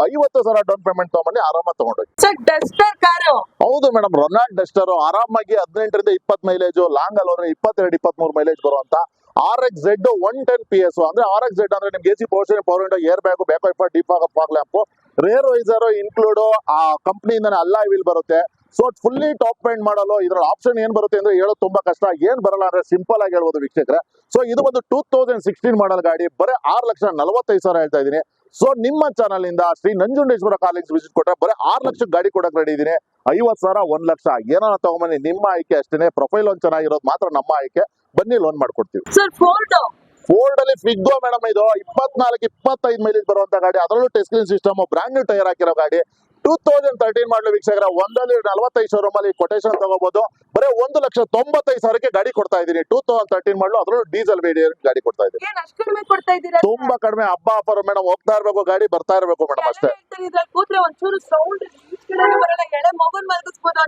ಐವತ್ತು ಸಾವಿರ ಡೌನ್ ಪೇಮೆಂಟ್ ತಗೊಂಡು ಆರಾಮ ತಗೊಂಡೋಗಿ. ಸರ್ ಡಸ್ಟರ್ ಕಾರು ಹೌದು ಮೇಡಮ್ ರೊನಾಲ್ಡ್ ಡಸ್ಟರ್ ಆರಾಮಾಗಿ ಹದಿನೆಂಟರಿಂದ ಇಪ್ಪತ್ ಮೈಲೇಜ್ ಲಾಂಗ್ ಅಲ್ಲಿ ಹೋದ್ರೆ ಇಪ್ಪತ್ತೆರಡು ಇಪ್ಪತ್ತ್ ಮೂರು ಮೈಲೇಜ್ ಬರುವಂತ R X Z one ten P S ಅಂದ್ರೆ ಆರ್ ಎಕ್ಸ್ ಝೆಡ್ ಅಂದ್ರೆ ನಿಮ್ಗೆ A C power power window air bag back wiper deep fog lamp rear visor include ಆ ಕಂಪ್ನಿಯಿಂದ ಅಲ್ಲ ವಿಲ್ ಬರುತ್ತೆ. ಸೊ ಫುಲ್ಲಿ ಟಾಪ್ ಪೇಂಟ್ ಮಾಡಲು ಇದರ ಆಪ್ಷನ್ ಏನ್ ಬರುತ್ತೆ ಅಂದ್ರೆ ಹೇಳೋದು ತುಂಬಾ ಕಷ್ಟ. ಏನ್ ಬರಲ್ಲ ಅಂದ್ರೆ ಸಿಂಪಲ್ ಆಗಿ ಹೇಳ್ಬೋದು ವೀಕ್ಷಕರೇ. ಸೊ ಇದು ಒಂದು ಟೂ ತೌಸಂಡ್ ಸಿಕ್ಸ್ಟೀನ್ ಮಾಡಲ್ ಗಾಡಿ. ಬರೀ ಆರು ಲಕ್ಷ ನಲವತ್ತೈದು ಸಾವಿರ ಹೇಳ್ತಾ ಇದೀನಿ ಸೊ ನಿಮ್ಮ ಚಾನಲ್ ಇಂದ ಶ್ರೀ ನಂಜುಂಡೇಶ್ವರ ಕಾಲೇಜ್ ವಿಸಿಟ್ ಕೊಟ್ಟರೆ ಬರೀ ಆರ್ ಲಕ್ಷ ಗಾಡಿ ಕೊಡಕ್ ರೆಡಿ ಇದೀನಿ. ಐವತ್ ಸಾವಿರ ಒಂದ್ ಲಕ್ಷ. ಏನಾರ ತಗೊಂಬನ್ನಿ ನಿಮ್ಮ ಆಯ್ಕೆ ಅಷ್ಟೇನೆ. ಪ್ರೊಫೈಲ್ ಒಂದ್ ಚೆನ್ನಾಗಿರೋದು ಮಾತ್ರ ನಮ್ಮ ಆಯ್ಕೆ. ಬನ್ನಿ ಲೋನ್ ಮಾಡ್ಕೊಡ್ತೀವಿ. ಸರ್ ಫೋಲ್ಡ್ ಫೋರ್ಡ್ ಅಲ್ಲಿ ಫಿಗ್ಗೋ ಮೇಡಮ್ ಇದು. ಇಪ್ಪತ್ನಾಲ್ಕು ಇಪ್ಪತ್ತೈದು ಮೈಲೇಜ್ ಬರುವಂತ ಗಾಡಿ. ಅದರಲ್ಲೂ touchscreen screen system brand new tyre ಹಾಕಿರೋ ಗಾಡಿ. ಟೂ ತೌಸಂಡ್ ತರ್ಟೀನ್ ಮಾಡಲು ವೀಕ್ಷಕರ ಒಂದಲ್ಲಿ ನಲವತ್ತೈದು ಶೋರೂಮ್ ಅಲ್ಲಿ ಕೊಟೇಶನ್ ತಗೋಬಹುದು ಬರೀ ಒಂದು ಲಕ್ಷ ತೊಂಬತ್ತೈದು ಸಾವಿರಕ್ಕೆ ಗಾಡಿ ಕೊಡ್ತಾ ಇದೀನಿ ಟೂ ತೌಸಂಡ್ ತರ್ಟೀನ್ ಮಾಡಲು ಅದರಲ್ಲೂ ಡೀಸೆಲ್ ವೇರಿಯಂಟ್ ಗಾಡಿ ಕೊಡ್ತಾ ಇದ್ದೀರಾ ತುಂಬಾ ಕಡಿಮೆ ಹಬ್ಬ ಆಫರ್ ಮೇಡಮ್ ಹೋಗ್ತಾ ಇರ್ಬೇಕು ಗಾಡಿ ಬರ್ತಾ ಇರ್ಬೇಕು ಮೇಡಮ್ ಅಷ್ಟೇ.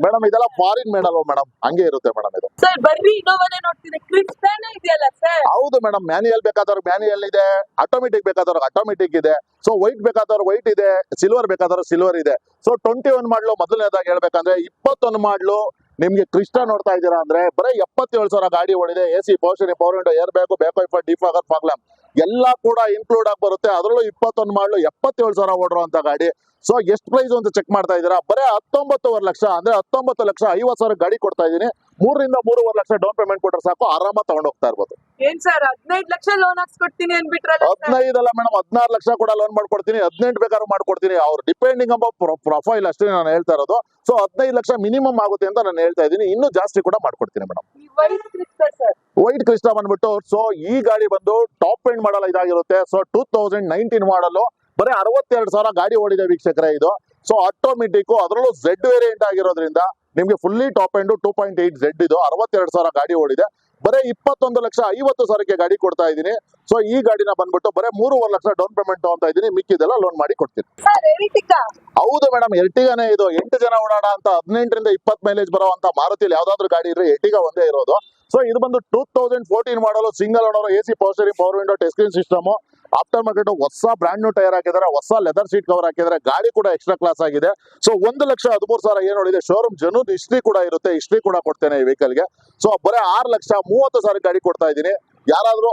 ಮೇಡಮ್ ಇದೆಲ್ಲ ಫಾರಿನ್ ಮೇಡಲ್ ಮೇಡಮ್? ಹಂಗೆ ಇರುತ್ತೆ ಮೇಡಮ್ ಇದು. ಸರ್ ಬರ್ರಿ ಇನ್ನೋವಾನೇ ನೋಡ್ತೀನಿ. ಕ್ರಿಸ್ಟಾನೇ ಇದೆಯಲ್ಲ ಸರ್? ಹೌದು ಮೇಡಮ್ ಮ್ಯಾನ್ಯಲ್ ಬೇಕಾದವ್ರಿಗೆ ಮ್ಯಾನ್ಯಲ್ ಇದೆ ಆಟೋಮೆಟಿಕ್ ಬೇಕಾದವ್ರಿಗೆ ಆಟೋಮೆಟಿಕ್ ಇದೆ. ಸೊ ವೈಟ್ ಬೇಕಾದವ್ರು ವೈಟ್ ಇದೆ ಸಿಲ್ವರ್ ಬೇಕಾದವ್ರು ಸಿಲ್ವರ್ ಇದೆ. ಸೊ ಟ್ವೆಂಟಿ ಒನ್ ಮಾಡ್ಲು ಮೊದಲನೇದಾಗಿ ಹೇಳ್ಬೇಕಂದ್ರೆ ಇಪ್ಪತ್ತೊಂದು ಮಾಡ್ಲು ನಿಮ್ಗೆ ಕೃಷ್ಣ ನೋಡ್ತಾ ಇದ್ದೀರಾ ಅಂದ್ರೆ ಬರೀ ಎಪ್ಪತ್ತೇಳು ಸಾವಿರ ಗಾಡಿ ಓಡಿದೆ, A C power power window, air bag back ಇಪ್ಪ ಡಿಫಾಗರ್ ಪ್ರಾಬ್ಲಮ್ ಎಲ್ಲ ಕೂಡ ಇನ್ಕ್ಲೂಡ್ ಆಗಿ ಬರುತ್ತೆ. ಅದರಲ್ಲೂ ಇಪ್ಪತ್ತೊಂದು ಮಾಡಲು ಎಪ್ಪತ್ತೇಳು ಸಾವಿರ ಓಡಿರುವಂತ ಗಾಡಿ. ಸೊ ಎಷ್ಟು ಪ್ರೈಸ್ ಅಂತ ಚೆಕ್ ಮಾಡ್ತಾ ಇದ್ದೀರಾ? ಬರೀ ಹತ್ತೊಂಬತ್ತುವರೆ ಲಕ್ಷ, ಅಂದ್ರೆ ಹತ್ತೊಂಬತ್ತು ಲಕ್ಷ ಐವತ್ತು ಸಾವಿರ ಗಾಡಿ ಕೊಡ್ತಾ ಇದ್ದೀನಿ. ಮೂರರಿಂದ ಮೂರುವರೆ ಲಕ್ಷ ಡೌನ್ ಪೇಮೆಂಟ್ ಕೊಟ್ಟರೆ ಸಾಕು ಆರಾಮ ತಗೊಂಡು ಹೋಗ್ತಾ ಇರ್ಬೋದು. ಏನ್ ಸರ್ ಹದಿನೈದು ಲಕ್ಷ ಲೋನ್ ಹಾಕ್ಸ್ಕೊಡ್ತೀನಿ ಅನ್ಬಿಟ್ರಲ್ಲ sir? ಹದಿನೈದಲ್ಲ ಮೇಡಮ್ ಹದಿನಾರು ಲಕ್ಷ ಕೂಡ ಲೋನ್ ಮಾಡ್ಕೊಡ್ತೀನಿ ಹದಿನೆಂಟು ಬೇಕಾದ್ರೂ ಮಾಡ್ಕೊಡ್ತೀನಿ. ಅವ್ರು ಡಿಪೆಂಡಿಂಗ್ ಅಂಬ ಪ್ರೊಫೈಲ್ ಅಷ್ಟೇ ನಾನು ಹೇಳ್ತಾ ಇರೋದು. ಸೊ ಹದಿನೈದು ಲಕ್ಷ ಮಿನಿಮಮ್ ಆಗುತ್ತೆ ಅಂತ ನಾನು ಹೇಳ್ತಾ ಇದ್ದೀನಿ. ಇನ್ನೂ ಜಾಸ್ತಿ ಕೂಡ ಮಾಡ್ಕೊಡ್ತೀನಿ madam white Crysta sir white Crysta ಬಂದ್ಬಿಟ್ಟು ಸೊ ಈ ಗಾಡಿ ಬಂದು ಟಾಪ್ ಎಂಡ್ ಮಾಡಲ್ ಇದಾಗಿರುತ್ತೆ. ಸೊ ಟೂ ತೌಸಂಡ್ ನೈನ್ಟೀನ್ ಮಾಡಲು ಬರೀ ಅರವತ್ತೆರಡು ಸಾವಿರ ಗಾಡಿ ಓಡಿದೆ ವೀಕ್ಷಕರೇ ಇದು. ಸೊ ಆಟೋಮೆಟಿಕ್ ಅದರಲ್ಲೂ ಝೆಡ್ ವೇರಿಯಂಟ್ ಆಗಿರೋದ್ರಿಂದ ನಿಮ್ಗೆ fully top end two point eight Z ಇದು ಅರವತ್ತೆರಡು ಸಾವಿರ ಗಾಡಿ ಓಡಿದೆ. ಬರೀ ಇಪ್ಪತ್ತೊಂದು ಲಕ್ಷ ಐವತ್ತು ಸಾವಿರಕ್ಕೆ ಗಾಡಿ ಕೊಡ್ತಾ ಇದೀನಿ ಸೊ ಈ ಗಾಡಿನ ಬಂದ್ಬಿಟ್ಟು ಬರೀ ಮೂರುವರೆ ಲಕ್ಷ ಡೌನ್ ಪೇಮೆಂಟ್ ಅಂತ ಇದೀನಿ ಮಿಕ್ಕಿದೆಲ್ಲ ಲೋನ್ ಮಾಡಿ ಕೊಡ್ತೀನಿ. ಹೌದು ಮೇಡಮ್ ಎರ್ಟಿಗಾನೇ ಇದು. ಎಂಟು ಜನ ಓಡಾಡ ಅಂತ ಹದಿನೆಂಟರಿಂದ ಇಪ್ಪತ್ ಮೈಲೇಜ್ ಬರುವಂತ ಮಾರುತಿಯಲ್ಲಿ ಯಾವ್ದಾದ್ರು ಗಾಡಿ ಇದ್ರೆ ಎರ್ಟಿಗಾ ಒಂದೇ ಇರೋದು. ಸೊ ಇದು ಬಂದು two thousand fourteen model single owner A C power steering power window touch screen system after market ಹೊಸ ಬ್ರಾಂಡ್ ನ್ಯೂ ಟೈರ್ ಹಾಕಿದ್ದಾರೆ, ಹೊಸ ಲೆದರ್ ಸೀಟ್ ಕವರ್ ಹಾಕಿದ್ದಾರೆ, ಗಾಡಿ ಕೂಡ ಎಕ್ಸ್ಟ್ರಾ ಕ್ಲಾಸ್ ಆಗಿದೆ. ಸೊ ಒಂದು ಲಕ್ಷ ಹದಿಮೂರು ಸಾವಿರ ಏನು ನೋಡಿದೆ ಶೋರೂಮ್ ಜನ ಹಿಸ್ಟ್ರಿ ಕೂಡ ಇರುತ್ತೆ ಹಿಸ್ಟ್ರಿ ಕೂಡ ಕೊಡ್ತೇನೆ ಈ ವೆಹಿಕಲ್ಗೆ. ಸೊ ಬರೀ ಆರು ಲಕ್ಷ ಮೂವತ್ತು ಸಾವಿರ ಗಾಡಿ ಕೊಡ್ತಾ ಇದ್ದೀನಿ. ಯಾರಾದ್ರೂ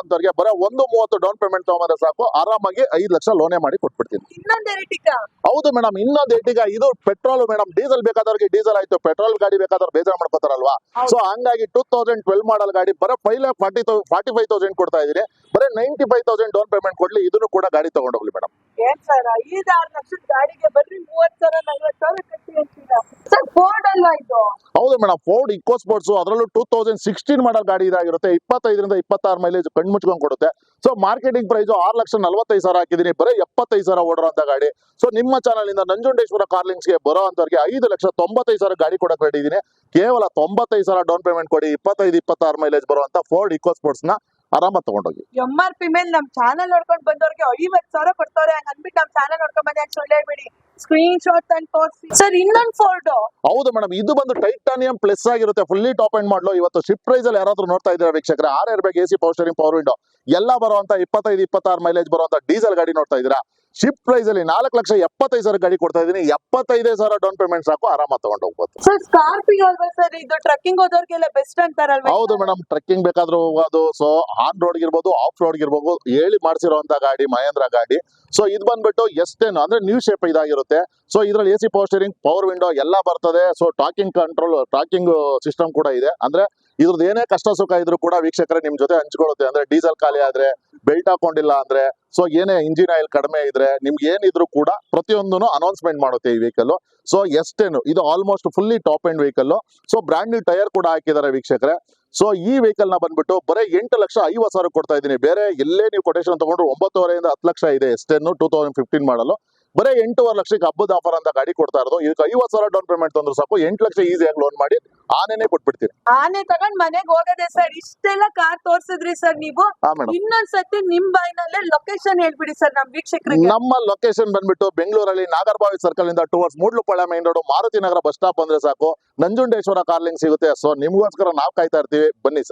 ಅಂತವ್ರಿಗೆ ಬರೋ ಒಂದು ಮೂವತ್ತು ಡೌನ್ ಪೇಮೆಂಟ್ ತಗೊಂಡ್ರೆ ಸಾಕು. ಆರಾಮಾಗಿ ಐದು ಲಕ್ಷ ಲೋನೇ ಮಾಡಿ ಕೊಟ್ಬಿಡ್ತೀನಿ. ಹೌದು ಮೇಡಮ್ ಇನ್ನೊಂದು ಏಟಿಗ ಇದು ಪೆಟ್ರೋಲ್ ಮೇಡಮ್ ಡೀಸೆಲ್ ಬೇಕಾದವ್ರಿಗೆ ಡೀಸೆಲ್ ಆಯ್ತು. ಪೆಟ್ರೋಲ್ ಗಾಡಿ ಬೇಕಾದ್ರೆ ಬೇಜಾರ್ ಮಾಡ್ಕೋತಾರಲ್ವಾ. ಸೊ ಹಂಗಾಗಿ ಟೂ ತೌಸಂಡ್ ಟ್ವೆಲ್ ಮಾಡಲ್ ಗಾಡಿ ಬರೋ five lakh forty forty five thousand ಕೊಡ್ತಾ ಇದೀನಿ ಬರೀ ninety five thousand down payment ಕೊಡ್ಲಿ ಇದನ್ನು ಕೂಡ ಗಾಡಿ ತಗೊಂಡೋಗ್ಲಿ ಮೇಡಮ್. ಸರ್? ಐದ್ ಆರು ಲಕ್ಷದ ಗಾಡಿಗೆ ಬರ್ರಿ ಮೂವತ್ ಸಾವಿರ ನಲ್ವತ್ ಸಾವಿರ ಕಟ್ಟಿ ಹೌದು ಮೇಡಮ್ ಫೋರ್ಡ್ ಇಕೋ ಸ್ಪೋರ್ಟ್ಸ್ ಅದರಲ್ಲೂ ಟೂ ತೌಸಂಡ್ ಸಿಕ್ಸ್ಟೀನ್ ಮಾಡಲ್ ಗಾಡಿ ಇದಾಗಿರುತ್ತೆ. ಇಪ್ಪತ್ತೈದರಿಂದ ಇಪ್ಪತ್ತಾರು ಮೈಲೇಜ್ ಕಣ್ಮುಚ್ಕೊಂಡ್ ಕೊಡುತ್ತೆ. ಸೊ ಮಾರ್ಕೆಟಿಂಗ್ ಪ್ರೈಸ್ ಆರು ಲಕ್ಷ ನಲವತ್ತೈದು ಸಾವಿರ ಹಾಕಿದೀನಿ. ಬರೀ ಎಪ್ಪತ್ತೈದು ಸಾವಿರ ಓಡಿರೋಂಥ ಗಾಡಿ. ಸೊ ನಿಮ್ಮ ಚಾನಲ್ ಇಂದ ನಂಜುಂಡೇಶ್ವರ ಕಾರ್ಲಿಂಗ್ಸ್ಗೆ ಬರೋ ಅಂತವ್ರಿಗೆ ಐದು ಲಕ್ಷ ತೊಂಬತ್ತೈದು ಸಾವಿರ ಗಾಡಿ ಕೊಡಕ್ ರೆಡಿ ಇದೀನಿ ಕೇವಲ ತೊಂಬತ್ತೈದು ಸಾವಿರ ಡೌನ್ ಪೇಮೆಂಟ್ ಕೊಡಿ. ಇಪ್ಪತ್ತೈದು, ಇಪ್ಪತ್ತಾರು ಮೈಲೇಜ್ ಬರುವಂತ ಫೋರ್ಡ್ ಇಕೋ ಸ್ಪೋರ್ಟ್ಸ್ನ ಆರಾಮಾಗಿ ತಗೊಂಡೋಗಿ. ಎಂ ಆರ್ ಪಿ ಮೇಲೆ ನಮ್ ಚಾನಲ್ ನೋಡ್ಕೊಂಡು ಬಂದವ್ರಿಗೆ ಐವತ್ ಸಾವಿರ ಕೊಡ್ತಾರೆ ಹಂಗ ಅನ್ಬಿಟ್ಟು ನಮ್ ಚಾನಲ್ ನೋಡ್ಕೊಂಡ್ ಅಂತ ಸುಳ್ಳು ಹೇಳ್ಬೇಡಿ ಸ್ಕ್ರೀನ್ ಶಾಟ್ ಅಂಡ್ ತೋರಿಸಿ. ಸರ್ ಇನ್ನೊಂದ್ ಫೋರ್ಡ್ ಹೌದು ಮೇಡಮ್ ಇದು ಬಂದು ಟೈಟಾನಿಯಂ ಪ್ಲಸ್ ಆಗಿರುತ್ತೆ. Fully top end model. ಇವತ್ತು ಶಿಪ್ ಪ್ರೈಸ್ ಅಲ್ಲಿ ಯಾರಾದ್ರೂ ನೋಡ್ತಾ ಇದ್ದೀರಾ ವೀಕ್ಷಕರ? ಆರ್ ಇರ್ಬೇಕು A C power steering power window ಎಲ್ಲ ಬರುವಂತ ಇಪ್ಪತ್ತೈದು ಇಪ್ಪತ್ತಾರು ಮೈಲೇಜ್ ಬರುವಂತ ಡೀಸೆಲ್ ಗಾಡಿ ನೋಡ್ತಾ ಇದ್ದೀರಾ? ಶಿಪ್ ಪ್ರೈಸ್ ಅಲ್ಲಿ ನಾಲ್ಕು ಲಕ್ಷ ಎಪ್ಪತ್ತೈದು ಸಾವಿರ ಗಾಡಿ ಕೊಡ್ತಾ ಇದೀನಿ ಎಪ್ಪತ್ತೈದೇ ಸಾವಿರ ಡೌನ್ ಪೇಮೆಂಟ್ ಸಾಕು ಆರಾಮ ತಗೊಂಡು ಹೋಗ್ಬೋದು. ಸರ್ ಸ್ಕಾರ್ಪಿಯೋ ಅಲ್ವಾ ಸರ್ ಇದು ಟ್ರಕ್ಕಿಂಗ್ ಹೋದವ್ರಿಗೆಲ್ಲ ಬೆಸ್ಟ್ ಅಂತಾರಲ್ವಾ ಹೌದು ಮೇಡಮ್ ಟ್ರಕ್ಕಿಂಗ್ ಬೇಕಾದ್ರೂ ಹೋಗೋದು. ಸೊ ಆನ್ ರೋಡ್ ಇರ್ಬೋದು ಆಫ್ ರೋಡ್ ಇರ್ಬೋದು ಹೇಳಿ ಮಾಡಿಸಿರುವಂತ ಗಾಡಿ ಮಹೇಂದ್ರ ಗಾಡಿ. ಸೊ ಇದು ಬಂದ್ಬಿಟ್ಟು ಎಷ್ಟೇನು ಅಂದ್ರೆ ನ್ಯೂ ಶೇಪ್ ಇದಾಗಿರುತ್ತೆ. ಸೊ ಇದ್ರಲ್ಲಿ A C power steering power window ಎಲ್ಲ ಬರ್ತದೆ. So talking control talking system ಕೂಡ ಇದೆ. ಅಂದ್ರೆ ಇದ್ರದ್ದು ಏನೇ ಕಷ್ಟ ಸುಖ ಇದ್ರೂ ಕೂಡ ವೀಕ್ಷಕರೇ ನಿಮ್ ಜೊತೆ ಹಂಚ್ಕೊಳ್ಳುತ್ತೆ. ಅಂದ್ರೆ ಡೀಸೆಲ್ ಖಾಲಿ ಆದ್ರೆ, ಬೆಲ್ಟ್ ಹಾಕೊಂಡಿಲ್ಲ ಅಂದ್ರೆ, ಸೊ ಏನೇ ಇಂಜಿನ್ ಆಯಿಲ್ ಕಡಿಮೆ ಇದ್ರೆ, ನಿಮ್ಗೆ ಏನಿದ್ರು ಕೂಡ ಪ್ರತಿಯೊಂದನ್ನು ಅನೌನ್ಸ್ಮೆಂಟ್ ಮಾಡುತ್ತೆ ಈ ವೆಹಿಕಲ್ ಸೊ ಎಷ್ಟೇನು, ಇದು almost fully top end vehicle so brand new tyre ಕೂಡ ಹಾಕಿದ್ದಾರೆ ವೀಕ್ಷಕರೇ. ಸೊ ಈ ವೆಹಿಕಲ್ನ ಬಂದ್ಬಿಟ್ಟು ಬರೀ ಎಂಟು ಲಕ್ಷ ಐವತ್ತು ಸಾವಿರ ಕೊಡ್ತಾ ಇದ್ದೀನಿ. ಬೇರೆ ಎಲ್ಲೇ ನೀವು ಕೊಟೇಶನ್ ತಗೊಂಡ್ರು ಒಂಬತ್ತುವರೆಯಿಂದ ಹತ್ತು ಲಕ್ಷ ಇದೆ ಎಷ್ಟೇನು ಟೂ ತೌಸಂಡ್ ಫಿಫ್ಟೀನ್ ಮಾಡಲು. ಬರೀ ಎಂಟೂವರೆ ಲಕ್ಷಕ್ಕೆ ಹಬ್ಬದ ಆಫರ್ ಅಂತ ಗಾಡಿ ಕೊಡ್ತಾ ಇರೋದು. ಇದಕ್ಕೆ ಐವತ್ತು ಸಾವಿರ ಡೌನ್ ಪೇಮೆಂಟ್ ತಂದ್ರು ಸಾಕು. ಎಂಟು ಲಕ್ಷ ಈಸಿಯಾಗಿ ಲೋನ್ ಮಾಡಿ ಆನೆನೆ ಕೊಟ್ಬಿಡ್ತೀನಿ ಆನೆ ತಗೊಂಡ್ ಮನೆಗೆ ಹೋಗದೆ ಸರ್ ಇಷ್ಟೆಲ್ಲ ಕಾರ್ ತೋರ್ಸಿದ್ರಿ ಸರ್ ನೀವು. ಹಾ ಮೇಡಮ್ ಇನ್ನೊಂದ್ಸತಿ ನಿಮ್ ಬಾಯಿನಲ್ಲೇ ಲೊಕೇಶನ್ ಹೇಳ್ಬಿಡಿ ಸರ್ ನಮ್ ವೀಕ್ಷಕರಿಗೆ. ನಮ್ಮ ಲೊಕೇಶನ್ ಬಂದ್ಬಿಟ್ಟು ಬೆಂಗಳೂರಲ್ಲಿ ನಾಗರಬಾವಿ ಸರ್ಕಲ್ ಇಂದ towards Mudalapalya main road Maruti Nagar bus stop ಬಂದ್ರೆ ಸಾಕು. ನಂಜುಂಡೇಶ್ವರ ಕಾರ್ಲಿಂಗ್ ಸಿಗುತ್ತೆ. ಸೊ ನಿಮ್ಗೋಸ್ಕರ ನಾವು ಕಾಯ್ತಾ ಇರ್ತೀವಿ. ಬನ್ನಿ ಸರ್